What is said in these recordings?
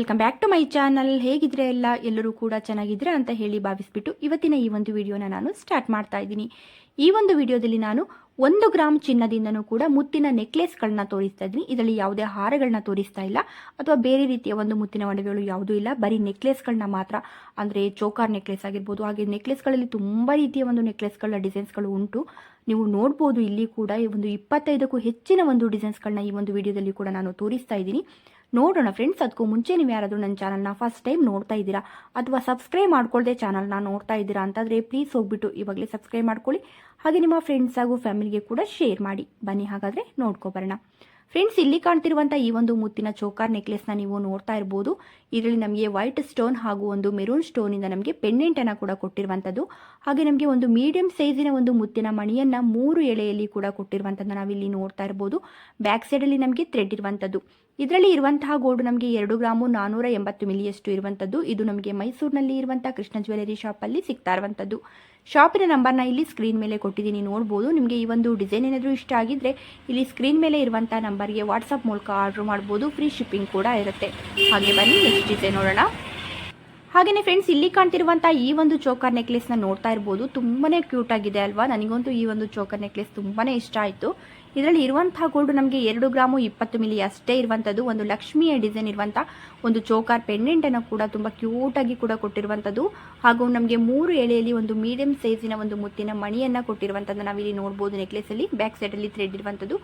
Welcome back to my channel ಹೇಗಿದ್ರೆ ಎಲ್ಲ ಎಲ್ಲರೂ ಕೂಡ ಚೆನ್ನಾಗಿದ್ರೆ ಅಂತ ಹೇಳಿ ಭಾವಿಸ್ಬಿಟ್ಟು ಇವತ್ತಿನ ಈ ಒಂದು ವಿಡಿಯೋನ ನಾನು ಸ್ಟಾರ್ಟ್ ಮಾಡ್ತಾ ಇದ್ದೀನಿ. ಈ ಒಂದು ವಿಡಿಯೋದಲ್ಲಿ ನಾನು ಒಂದು ಗ್ರಾಮ್ ಚಿನ್ನದಿಂದನೂ ಕೂಡ ಮುತ್ತಿನ ನೆಕ್ಲೆಸ್ಗಳನ್ನ ತೋರಿಸ್ತಾ ಇದ್ದೀನಿ. ಇದರಲ್ಲಿ ಯಾವುದೇ ಹಾರಗಳನ್ನ ತೋರಿಸ್ತಾ ಇಲ್ಲ. ಅಥವಾ ಬೇರೆ ರೀತಿಯ ಒಂದು ಮುತ್ತಿನ ಒಡವೆಗಳು ಯಾವುದೂ ಇಲ್ಲ. ಬರೀ ನೆಕ್ಲೆಸ್ಗಳನ್ನ ಮಾತ್ರ. ಅಂದರೆ ಚೋಕಾರ್ ನೆಕ್ಲೆಸ್ ಆಗಿರ್ಬೋದು, ಹಾಗೆ ನೆಕ್ಲೆಸ್ಗಳಲ್ಲಿ ತುಂಬ ರೀತಿಯ ಒಂದು ನೆಕ್ಲೆಸ್ಗಳ ಡಿಸೈನ್ಸ್ಗಳು ಉಂಟು. ನೀವು ನೋಡ್ಬೋದು ಇಲ್ಲಿ ಕೂಡ ಈ ಒಂದು ಇಪ್ಪತ್ತೈದಕ್ಕೂ ಹೆಚ್ಚಿನ ಒಂದು ಡಿಸೈನ್ಸ್ಗಳನ್ನ ಈ ಒಂದು ವಿಡಿಯೋದಲ್ಲಿ ಕೂಡ ನಾನು ತೋರಿಸ್ತಾ ಇದ್ದೀನಿ. ನೋಡೋಣ ಫ್ರೆಂಡ್ಸ್ ಅದಕ್ಕೂ ಮುಂಚೆ ನೀವು ಯಾರಾದರೂ ನನ್ನ ಚಾನಲ್ನ ಫಸ್ಟ್ ಟೈಮ್ ನೋಡ್ತಾ ಇದ್ದೀರಾ, ಅಥವಾ ಸಬ್ಸ್ಕ್ರೈಬ್ ಮಾಡ್ಕೊಳ್ಳದೆ ಚಾನಲ್ನ ನೋಡ್ತಾ ಇದ್ದೀರಾ ಅಂತಂದರೆ ಪ್ಲೀಸ್ ಹೋಗ್ಬಿಟ್ಟು ಇವಾಗಲೇ ಸಬ್ಸ್ಕ್ರೈಬ್ ಮಾಡ್ಕೊಳ್ಳಿ. ಹಾಗೆ ನಿಮ್ಮ ಫ್ರೆಂಡ್ಸ್ ಹಾಗೂ ಫ್ಯಾಮಿಲಿಗೆ ಕೂಡ ಶೇರ್ ಮಾಡಿ. ಬನ್ನಿ ಹಾಗಾದರೆ ನೋಡ್ಕೊಬರೋಣ ಫ್ರೆಂಡ್ಸ್ ಇಲ್ಲಿ ಕಾಣ್ತಿರುವಂಥ ಈ ಒಂದು ಮುತ್ತಿನ ಚೋಕಾರ್ ನೆಕ್ಲೆಸ್ನ ನೀವು ನೋಡ್ತಾ ಇರ್ಬೋದು. ಇದರಲ್ಲಿ ನಮಗೆ ವೈಟ್ ಸ್ಟೋನ್ ಹಾಗೂ ಒಂದು ಮೆರೂನ್ ಸ್ಟೋನಿಂದ ನಮಗೆ ಪೆಂಡೆಂಟನ್ನು ಕೂಡ ಕೊಟ್ಟಿರುವಂಥದ್ದು ಹಾಗೆ ನಮಗೆ ಒಂದು ಮೀಡಿಯಂ ಸೈಜಿನ ಒಂದು ಮುತ್ತಿನ ಮಣಿಯನ್ನು ಮೂರು ಎಳೆಯಲ್ಲಿ ಕೂಡ ಕೊಟ್ಟಿರುವಂಥದ್ದು ನಾವಿಲ್ಲಿ ನೋಡ್ತಾ ಇರ್ಬೋದು. ಬ್ಯಾಕ್ ಸೈಡಲ್ಲಿ ನಮಗೆ ಥ್ರೆಡ್ ಇರುವಂಥದ್ದು ಇದರಲ್ಲಿ ಇರುವಂತಹ ಗೋಲ್ಡ್ ನಮಗೆ ಎರಡು ಗ್ರಾಮು ನಾನೂರ ಎಂಬತ್ತು ಮಿಲಿಯಷ್ಟು ಇರುವಂಥದ್ದು. ಇದು ನಮಗೆ ಮೈಸೂರಿನಲ್ಲಿ ಇರುವಂಥ ಕೃಷ್ಣ ಜ್ಯುವೆಲರಿ ಶಾಪಲ್ಲಿ ಸಿಗ್ತಾ ಇರುವಂಥದ್ದು. ಶಾಪಿನ ನಂಬರ್ನ ಇಲ್ಲಿ ಸ್ಕ್ರೀನ್ ಮೇಲೆ ಕೊಟ್ಟಿದ್ದೀನಿ, ನೋಡ್ಬೋದು. ನಿಮಗೆ ಈ ಒಂದು ಡಿಸೈನ್ ಏನಾದರೂ ಇಷ್ಟ ಆಗಿದ್ರೆ ಇಲ್ಲಿ ಸ್ಕ್ರೀನ್ ಮೇಲೆ ಇರುವಂಥ ನಂಬರ್ಗೆ ವಾಟ್ಸಪ್ ಮೂಲಕ ಆರ್ಡ್ರ್ ಮಾಡ್ಬೋದು. ಫ್ರೀ ಶಿಪ್ಪಿಂಗ್ ಕೂಡ ಇರುತ್ತೆ. ಹಾಗೆ ಬನ್ನಿ ನೆಕ್ಸ್ಟ್ ಡಿಸೈನ್ ನೋಡೋಣ. ಹಾಗೆಯೇ ಫ್ರೆಂಡ್ಸ್ ಇಲ್ಲಿ ಕಾಣ್ತಿರುವಂಥ ಈ ಒಂದು ಚೋಕರ್ ನೆಕ್ಲೆಸ್ನ ನೋಡ್ತಾ ಇರ್ಬೋದು. ತುಂಬಾ ಕ್ಯೂಟ್ ಆಗಿದೆ ಅಲ್ವಾ? ನನಗಂತೂ ಈ ಒಂದು ಚೋಕರ್ ನೆಕ್ಲೆಸ್ ತುಂಬಾ ಇಷ್ಟ ಆಯಿತು. ಇದರಲ್ಲಿ ಇರುವಂತಹ ಗೋಲ್ಡ್ ನಮಗೆ ಎರಡು ಗ್ರಾಮು ಇಪ್ಪತ್ತು ಮಿಲಿ ಅಷ್ಟೇ ಇರುವಂಥದ್ದು. ಒಂದು ಲಕ್ಷ್ಮಿಯ ಡಿಸೈನ್ ಇರುವಂಥ ಒಂದು ಚೋಕಾರ್ ಪೆಂಡೆಂಟನ್ನು ಕೂಡ ತುಂಬ ಕ್ಯೂಟಾಗಿ ಕೂಡ ಕೊಟ್ಟಿರುವಂಥದ್ದು. ಹಾಗೂ ನಮಗೆ ಮೂರು ಎಳೆಯಲ್ಲಿ ಒಂದು ಮೀಡಿಯಂ ಸೈಜಿನ ಒಂದು ಮುತ್ತಿನ ಮಣಿಯನ್ನು ಕೊಟ್ಟಿರುವಂಥದ್ದು ನಾವಿಲ್ಲಿ ನೆಕ್ಲೆಸ್ ಅಲ್ಲಿ. ಬ್ಯಾಕ್ ಸೈಡಲ್ಲಿ ಥ್ರೆಡ್ ಇರುವಂಥದ್ದು.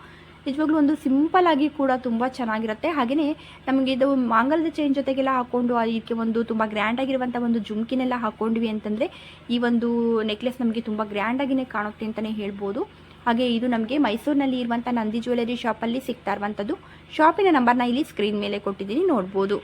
ನಿಜವಾಗ್ಲೂ ಒಂದು ಸಿಂಪಲ್ ಆಗಿ ಕೂಡ ತುಂಬ ಚೆನ್ನಾಗಿರುತ್ತೆ. ಹಾಗೆಯೇ ನಮಗೆ ಇದು ಮಾಂಗಲ್ಯದ ಚೈನ್ ಜೊತೆಗೆಲ್ಲ ಹಾಕೊಂಡು ಇದಕ್ಕೆ ಒಂದು ತುಂಬಾ ಗ್ರ್ಯಾಂಡ್ ಆಗಿರುವಂಥ ಒಂದು ಜುಮ್ಕಿನೆಲ್ಲ ಹಾಕೊಂಡ್ವಿ ಅಂತಂದರೆ ಈ ಒಂದು ನೆಕ್ಲೆಸ್ ನಮಗೆ ತುಂಬ ಗ್ರ್ಯಾಂಡ್ ಆಗಿನೇ ಕಾಣುತ್ತೆ ಅಂತಲೇ ಹೇಳ್ಬೋದು. ಹಾಗೆ ಇದು ನಮಗೆ ಮೈಸೂರಿನಲ್ಲಿ ಇರುವಂಥ ನಂದಿ ಜ್ಯುವೆಲರಿ ಶಾಪಲ್ಲಿ ಸಿಗ್ತಾ ಇರುವಂಥದ್ದು ಶಾಪಿನ ನಂಬರ್ನ ಇಲ್ಲಿ ಸ್ಕ್ರೀನ್ ಮೇಲೆ ಕೊಟ್ಟಿದ್ದೀನಿ, ನೋಡ್ಬೋದು.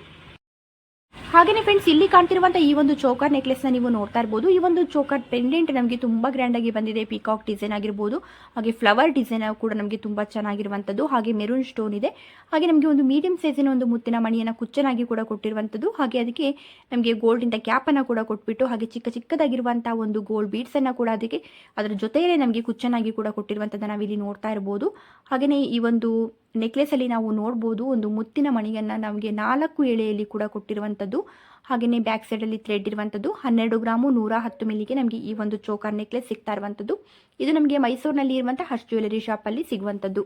ಹಾಗೆಯೇ ಫ್ರೆಂಡ್ಸ್ ಇಲ್ಲಿ ಕಾಣ್ತಿರುವಂಥ ಈ ಒಂದು ಚೋಕರ್ನ ನೀವು ನೋಡ್ತಾ ಇರ್ಬೋದು. ಈ ಒಂದು ಚೋಕರ್ ಪೆಂಡೆಂಟ್ ನಮಗೆ ತುಂಬಾ ಗ್ರ್ಯಾಂಡ್ ಆಗಿ ಬಂದಿದೆ. ಪಿಕಾಕ್ ಡಿಸೈನ್ ಆಗಿರ್ಬೋದು, ಹಾಗೆ ಫ್ಲವರ್ ಡಿಸೈನ್ ಕೂಡ ನಮಗೆ ತುಂಬಾ ಚೆನ್ನಾಗಿರುವಂಥದ್ದು ಹಾಗೆ ಮೆರೂನ್ ಸ್ಟೋನ್ ಇದೆ. ಹಾಗೆ ನಮಗೆ ಒಂದು ಮೀಡಿಯಂ ಸೈಜಿನ ಒಂದು ಮುತ್ತಿನ ಮಣಿಯನ್ನು ಕುಚ್ಚನಾಗಿ ಕೂಡ ಕೊಟ್ಟಿರುವಂಥದ್ದು ಹಾಗೆ ಅದಕ್ಕೆ ನಮಗೆ ಗೋಲ್ಡ್ ಇಂದ ಕ್ಯಾಪ್ ಅನ್ನ ಕೂಡ ಕೊಟ್ಬಿಟ್ಟು, ಹಾಗೆ ಚಿಕ್ಕ ಚಿಕ್ಕದಾಗಿರುವಂತಹ ಒಂದು ಗೋಲ್ಡ್ ಬೀಡ್ಸನ್ನು ಕೂಡ ಅದಕ್ಕೆ, ಅದರ ಜೊತೆಯಲ್ಲೇ ನಮಗೆ ಕುಚ್ಚನಾಗಿ ಕೂಡ ಕೊಟ್ಟಿರುವಂಥದ್ದು ನಾವಿಲ್ಲಿ ನೋಡ್ತಾ ಇರ್ಬೋದು. ಹಾಗೆಯೇ ಈ ಒಂದು ನೆಕ್ಲೆಸಲ್ಲಿ ನಾವು ನೋಡ್ಬೋದು ಒಂದು ಮುತ್ತಿನ ಮಣಿಯನ್ನು ನಮಗೆ ನಾಲ್ಕು ಎಳೆಯಲ್ಲಿ ಕೂಡ ಕೊಟ್ಟಿರುವಂಥದ್ದು ಹಾಗೆಯೇ ಬ್ಯಾಕ್ ಸೈಡಲ್ಲಿ ಥ್ರೆಡ್ ಇರುವಂಥದ್ದು ಹನ್ನೆರಡು ಗ್ರಾಮು ನೂರ ಹತ್ತು ಮಿಲಿಗೆ ನಮಗೆ ಈ ಒಂದು ಚೋಕರ್ ನೆಕ್ಲೆಸ್ ಸಿಗ್ತಾ ಇರುವಂಥದ್ದು ಇದು ನಮಗೆ ಮೈಸೂರಿನಲ್ಲಿ ಇರುವಂಥ ಹರ್ಷ್ ಜ್ಯುವೆಲರಿ ಶಾಪಲ್ಲಿ ಸಿಗುವಂಥದ್ದು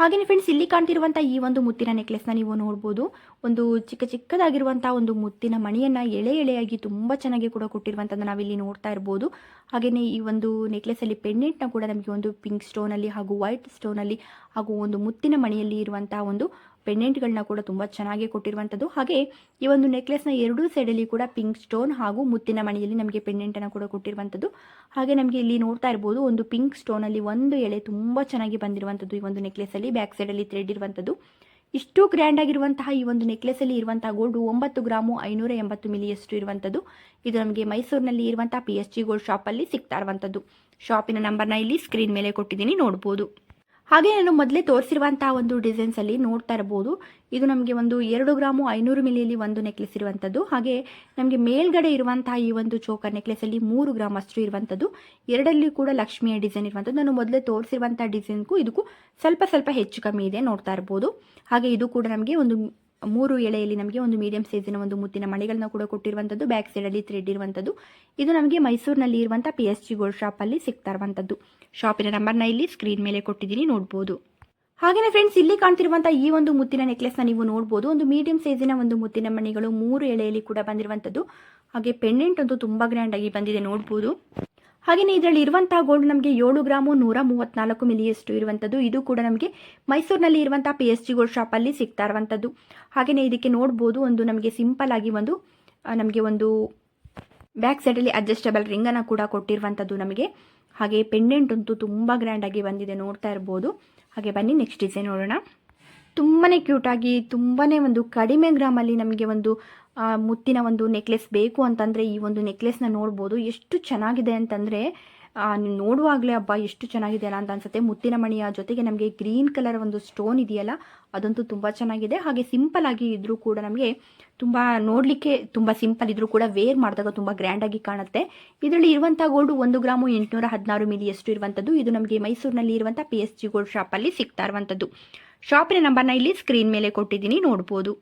ಹಾಗೆಯೇ ಫ್ರೆಂಡ್ಸ್ ಇಲ್ಲಿ ಕಾಣ್ತಿರುವಂಥ ಈ ಒಂದು ಮುತ್ತಿನ ನೆಕ್ಲೆಸ್ನ ನೀವು ನೋಡ್ಬೋದು. ಒಂದು ಚಿಕ್ಕ ಚಿಕ್ಕದಾಗಿರುವಂಥ ಒಂದು ಮುತ್ತಿನ ಮಣಿಯನ್ನು ಎಳೆ ಎಳೆಯಾಗಿ ತುಂಬ ಚೆನ್ನಾಗಿ ಕೂಡ ಕೊಟ್ಟಿರುವಂಥದ್ದು ನಾವಿಲ್ಲಿ ನೋಡ್ತಾ ಇರ್ಬೋದು. ಹಾಗೆಯೇ ಈ ಒಂದು ನೆಕ್ಲೆಸಲ್ಲಿ ಪೆಂಡೆಂಟ್ನ ಕೂಡ ನಮಗೆ ಒಂದು ಪಿಂಕ್ ಸ್ಟೋನಲ್ಲಿ ಹಾಗೂ ವೈಟ್ ಸ್ಟೋನಲ್ಲಿ ಹಾಗೂ ಒಂದು ಮುತ್ತಿನ ಮಣಿಯಲ್ಲಿ ಇರುವಂಥ ಒಂದು ಪೆಂಡೆಂಟ್ಗಳನ್ನ ಕೂಡ ತುಂಬ ಚೆನ್ನಾಗಿ ಕೊಟ್ಟಿರುವಂಥದ್ದು. ಹಾಗೆ ಈ ಒಂದು ನೆಕ್ಲೆಸ್ನ ಎರಡೂ ಸೈಡಲ್ಲಿ ಕೂಡ ಪಿಂಕ್ ಸ್ಟೋನ್ ಹಾಗೂ ಮುತ್ತಿನ ಮಣಿಯಲ್ಲಿ ನಮಗೆ ಪೆಂಡೆಂಟನ್ನು ಕೂಡ ಕೊಟ್ಟಿರುವಂಥದ್ದು. ಹಾಗೆ ನಮಗೆ ಇಲ್ಲಿ ನೋಡ್ತಾ ಇರ್ಬೋದು, ಒಂದು ಪಿಂಕ್ ಸ್ಟೋನಲ್ಲಿ ಒಂದು ಎಳೆ ತುಂಬ ಚೆನ್ನಾಗಿ ಬಂದಿರುವಂಥದ್ದು ಈ ಒಂದು ನೆಕ್ಲೆಸಲ್ಲಿ ಬ್ಯಾಕ್ ಸೈಡಲ್ಲಿ ಥ್ರೆಡ್ ಇರುವಂಥದ್ದು. ಇಷ್ಟು ಗ್ರ್ಯಾಂಡ್ ಆಗಿರುವಂತಹ ಈ ಒಂದು ನೆಕ್ಲೆಸಲ್ಲಿ ಇರುವಂತಹ ಗೋಲ್ಡ್ ಒಂಬತ್ತು ಗ್ರಾಮು ಐನೂರ ಎಂಬತ್ತು ಮಿಲಿಯಷ್ಟು ಇರುವಂಥದ್ದು. ಇದು ನಮಗೆ ಮೈಸೂರಿನಲ್ಲಿ ಇರುವಂತಹ ಪಿ ಎಸ್ ಜಿ ಗೋಲ್ಡ್ ಶಾಪಲ್ಲಿ ಸಿಗ್ತಾ ಇರುವಂಥದ್ದು. ಶಾಪಿನ ನಂಬರ್ನ ಇಲ್ಲಿ ಸ್ಕ್ರೀನ್ ಮೇಲೆ ಕೊಟ್ಟಿದ್ದೀನಿ, ನೋಡ್ಬೋದು. ಹಾಗೆ ನಾನು ಮೊದಲೇ ತೋರಿಸಿರುವಂತಹ ಒಂದು ಡಿಸೈನ್ಸಲ್ಲಿ ನೋಡ್ತಾ ಇರ್ಬೋದು ಇದು ನಮಗೆ ಒಂದು ಎರಡು ಗ್ರಾಮು ಐನೂರು ಮಿಲಿಯಲ್ಲಿ ಒಂದು ನೆಕ್ಲೆಸ್ ಇರುವಂಥದ್ದು ಹಾಗೆ ನಮಗೆ ಮೇಲ್ಗಡೆ ಇರುವಂತಹ ಈ ಒಂದು ಚೋಕರ್ ನೆಕ್ಲೆಸಲ್ಲಿ ಮೂರು ಗ್ರಾಮ್ ಅಷ್ಟು ಇರುವಂಥದ್ದು ಎರಡಲ್ಲಿ ಕೂಡ ಲಕ್ಷ್ಮಿಯ ಡಿಸೈನ್ ಇರುವಂಥದ್ದು ನಾನು ಮೊದಲೇ ತೋರಿಸಿರುವಂಥ ಡಿಸೈನ್ಗೂ ಇದಕ್ಕೂ ಸ್ವಲ್ಪ ಸ್ವಲ್ಪ ಹೆಚ್ಚು ಕಮ್ಮಿ ಇದೆ ನೋಡ್ತಾ ಇರ್ಬೋದು ಹಾಗೆ ಇದು ಕೂಡ ನಮಗೆ ಒಂದು ಮೂರು ಎಳೆಯಲ್ಲಿ ನಮಗೆ ಒಂದು ಮೀಡಿಯಂ ಸೈಜಿನ ಒಂದು ಮುತ್ತಿನ ಮಣಿಗಳನ್ನ ಕೂಡ ಕೊಟ್ಟಿರುವಂಥದ್ದು ಬ್ಯಾಕ್ ಸೈಡಲ್ಲಿ ಥ್ರೆಡ್ ಇರುವಂಥದ್ದು. ಇದು ನಮಗೆ ಮೈಸೂರಿನಲ್ಲಿ ಇರುವಂಥ ಪಿ ಎಸ್ ಜಿ ಗೋಲ್ಡ್ ಶಾಪಲ್ಲಿ ಸಿಗ್ತಾ ಇರುವಂಥದ್ದು. ಶಾಪಿನ ನಂಬರ್ನ ಇಲ್ಲಿ ಸ್ಕ್ರೀನ್ ಮೇಲೆ ಕೊಟ್ಟಿದ್ದೀನಿ, ನೋಡ್ಬೋದು. ಹಾಗೆಯೇ ಫ್ರೆಂಡ್ಸ್ ಇಲ್ಲಿ ಕಾಣ್ತಿರುವಂಥ ಈ ಒಂದು ಮುತ್ತಿನ ನೆಕ್ಲೆಸ್ನ ನೀವು ನೋಡ್ಬೋದು. ಒಂದು ಮೀಡಿಯಂ ಸೈಜಿನ ಒಂದು ಮುತ್ತಿನ ಮಣಿಗಳು ಮೂರು ಎಳೆಯಲ್ಲಿ ಕೂಡ ಬಂದಿರುವಂಥದ್ದು. ಹಾಗೆ ಪೆಂಡೆಂಟ್ ಅಂತೂ ತುಂಬ ಗ್ರ್ಯಾಂಡ್ ಆಗಿ ಬಂದಿದೆ, ನೋಡ್ಬೋದು. ಹಾಗೆಯೇ ಇದರಲ್ಲಿ ಇರುವಂತಹ ಗೋಲ್ಡ್ ನಮಗೆ ಏಳು ಗ್ರಾಮು ನೂರ ಮೂವತ್ನಾಲ್ಕು ಮಿಲಿಯಷ್ಟು ಇರುವಂಥದ್ದು ಇದು ಕೂಡ ನಮಗೆ ಮೈಸೂರಿನಲ್ಲಿ ಇರುವಂಥ ಪಿ ಎಸ್ ಜಿ ಗೋಲ್ಡ್ ಶಾಪಲ್ಲಿ ಸಿಗ್ತಾ ಇರುವಂಥದ್ದು ಹಾಗೆಯೇ ಇದಕ್ಕೆ ನೋಡ್ಬೋದು, ಒಂದು ನಮಗೆ ಸಿಂಪಲ್ ಆಗಿ ಒಂದು ನಮಗೆ ಒಂದು ಬ್ಯಾಕ್ ಸೈಡಲ್ಲಿ ಅಡ್ಜಸ್ಟಬಲ್ ರಿಂಗನ್ನು ಕೂಡ ಕೊಟ್ಟಿರುವಂಥದ್ದು ನಮಗೆ. ಹಾಗೆ ಪೆಂಡೆಂಟ್ ಅಂತೂ ತುಂಬ ಗ್ರ್ಯಾಂಡಾಗಿ ಬಂದಿದೆ, ನೋಡ್ತಾ ಇರ್ಬೋದು. ಹಾಗೆ ಬನ್ನಿ ನೆಕ್ಸ್ಟ್ ಡಿಸೈನ್ ನೋಡೋಣ. ತುಂಬಾ ಕ್ಯೂಟಾಗಿ ತುಂಬಾ ಒಂದು ಕಡಿಮೆ ಗ್ರಾಮಲ್ಲಿ ನಮಗೆ ಒಂದು ಮುತ್ತಿನ ಒಂದು ನೆಕ್ಲೆಸ್ ಬೇಕು ಅಂತಂದರೆ ಈ ಒಂದು ನೆಕ್ಲೆಸ್ನ ನೋಡ್ಬೋದು. ಎಷ್ಟು ಚೆನ್ನಾಗಿದೆ ಅಂತಂದರೆ ನೀವು ನೋಡುವಾಗಲೇ ಹಬ್ಬ ಎಷ್ಟು ಚೆನ್ನಾಗಿದೆ ಅಲ್ಲ ಅಂತ ಅನ್ಸುತ್ತೆ. ಮುತ್ತಿನ ಮಣಿಯ ಜೊತೆಗೆ ನಮಗೆ ಗ್ರೀನ್ ಕಲರ್ ಒಂದು ಸ್ಟೋನ್ ಇದೆಯಲ್ಲ, ಅದಂತೂ ತುಂಬ ಚೆನ್ನಾಗಿದೆ. ಹಾಗೆ ಸಿಂಪಲ್ ಆಗಿ ಇದ್ರೂ ಕೂಡ ನಮಗೆ ತುಂಬ ನೋಡಲಿಕ್ಕೆ ತುಂಬ ಸಿಂಪಲ್ ಇದ್ರೂ ಕೂಡ ವೇರ್ ಮಾಡಿದಾಗ ತುಂಬ ಗ್ರ್ಯಾಂಡಾಗಿ ಕಾಣುತ್ತೆ. ಇದರಲ್ಲಿ ಇರುವಂಥ ಗೋಲ್ಡ್ ಒಂದು ಗ್ರಾಮು ಎಂಟುನೂರ ಹದಿನಾರು ಮಿಲಿಯಷ್ಟು ಇರುವಂಥದ್ದು ಇದು ನಮಗೆ ಮೈಸೂರಿನಲ್ಲಿ ಇರುವಂಥ ಪಿ ಎಸ್ ಜಿ ಗೋಲ್ಡ್ ಶಾಪಲ್ಲಿ ಸಿಗ್ತಾ ಇರುವಂಥದ್ದು ಶಾಪಿನ ನಂಬರ್ನ ಇಲ್ಲಿ ಸ್ಕ್ರೀನ್ ಮೇಲೆ ಕೊಟ್ಟಿದ್ದೀನಿ, ನೋಡ್ಬೋದು.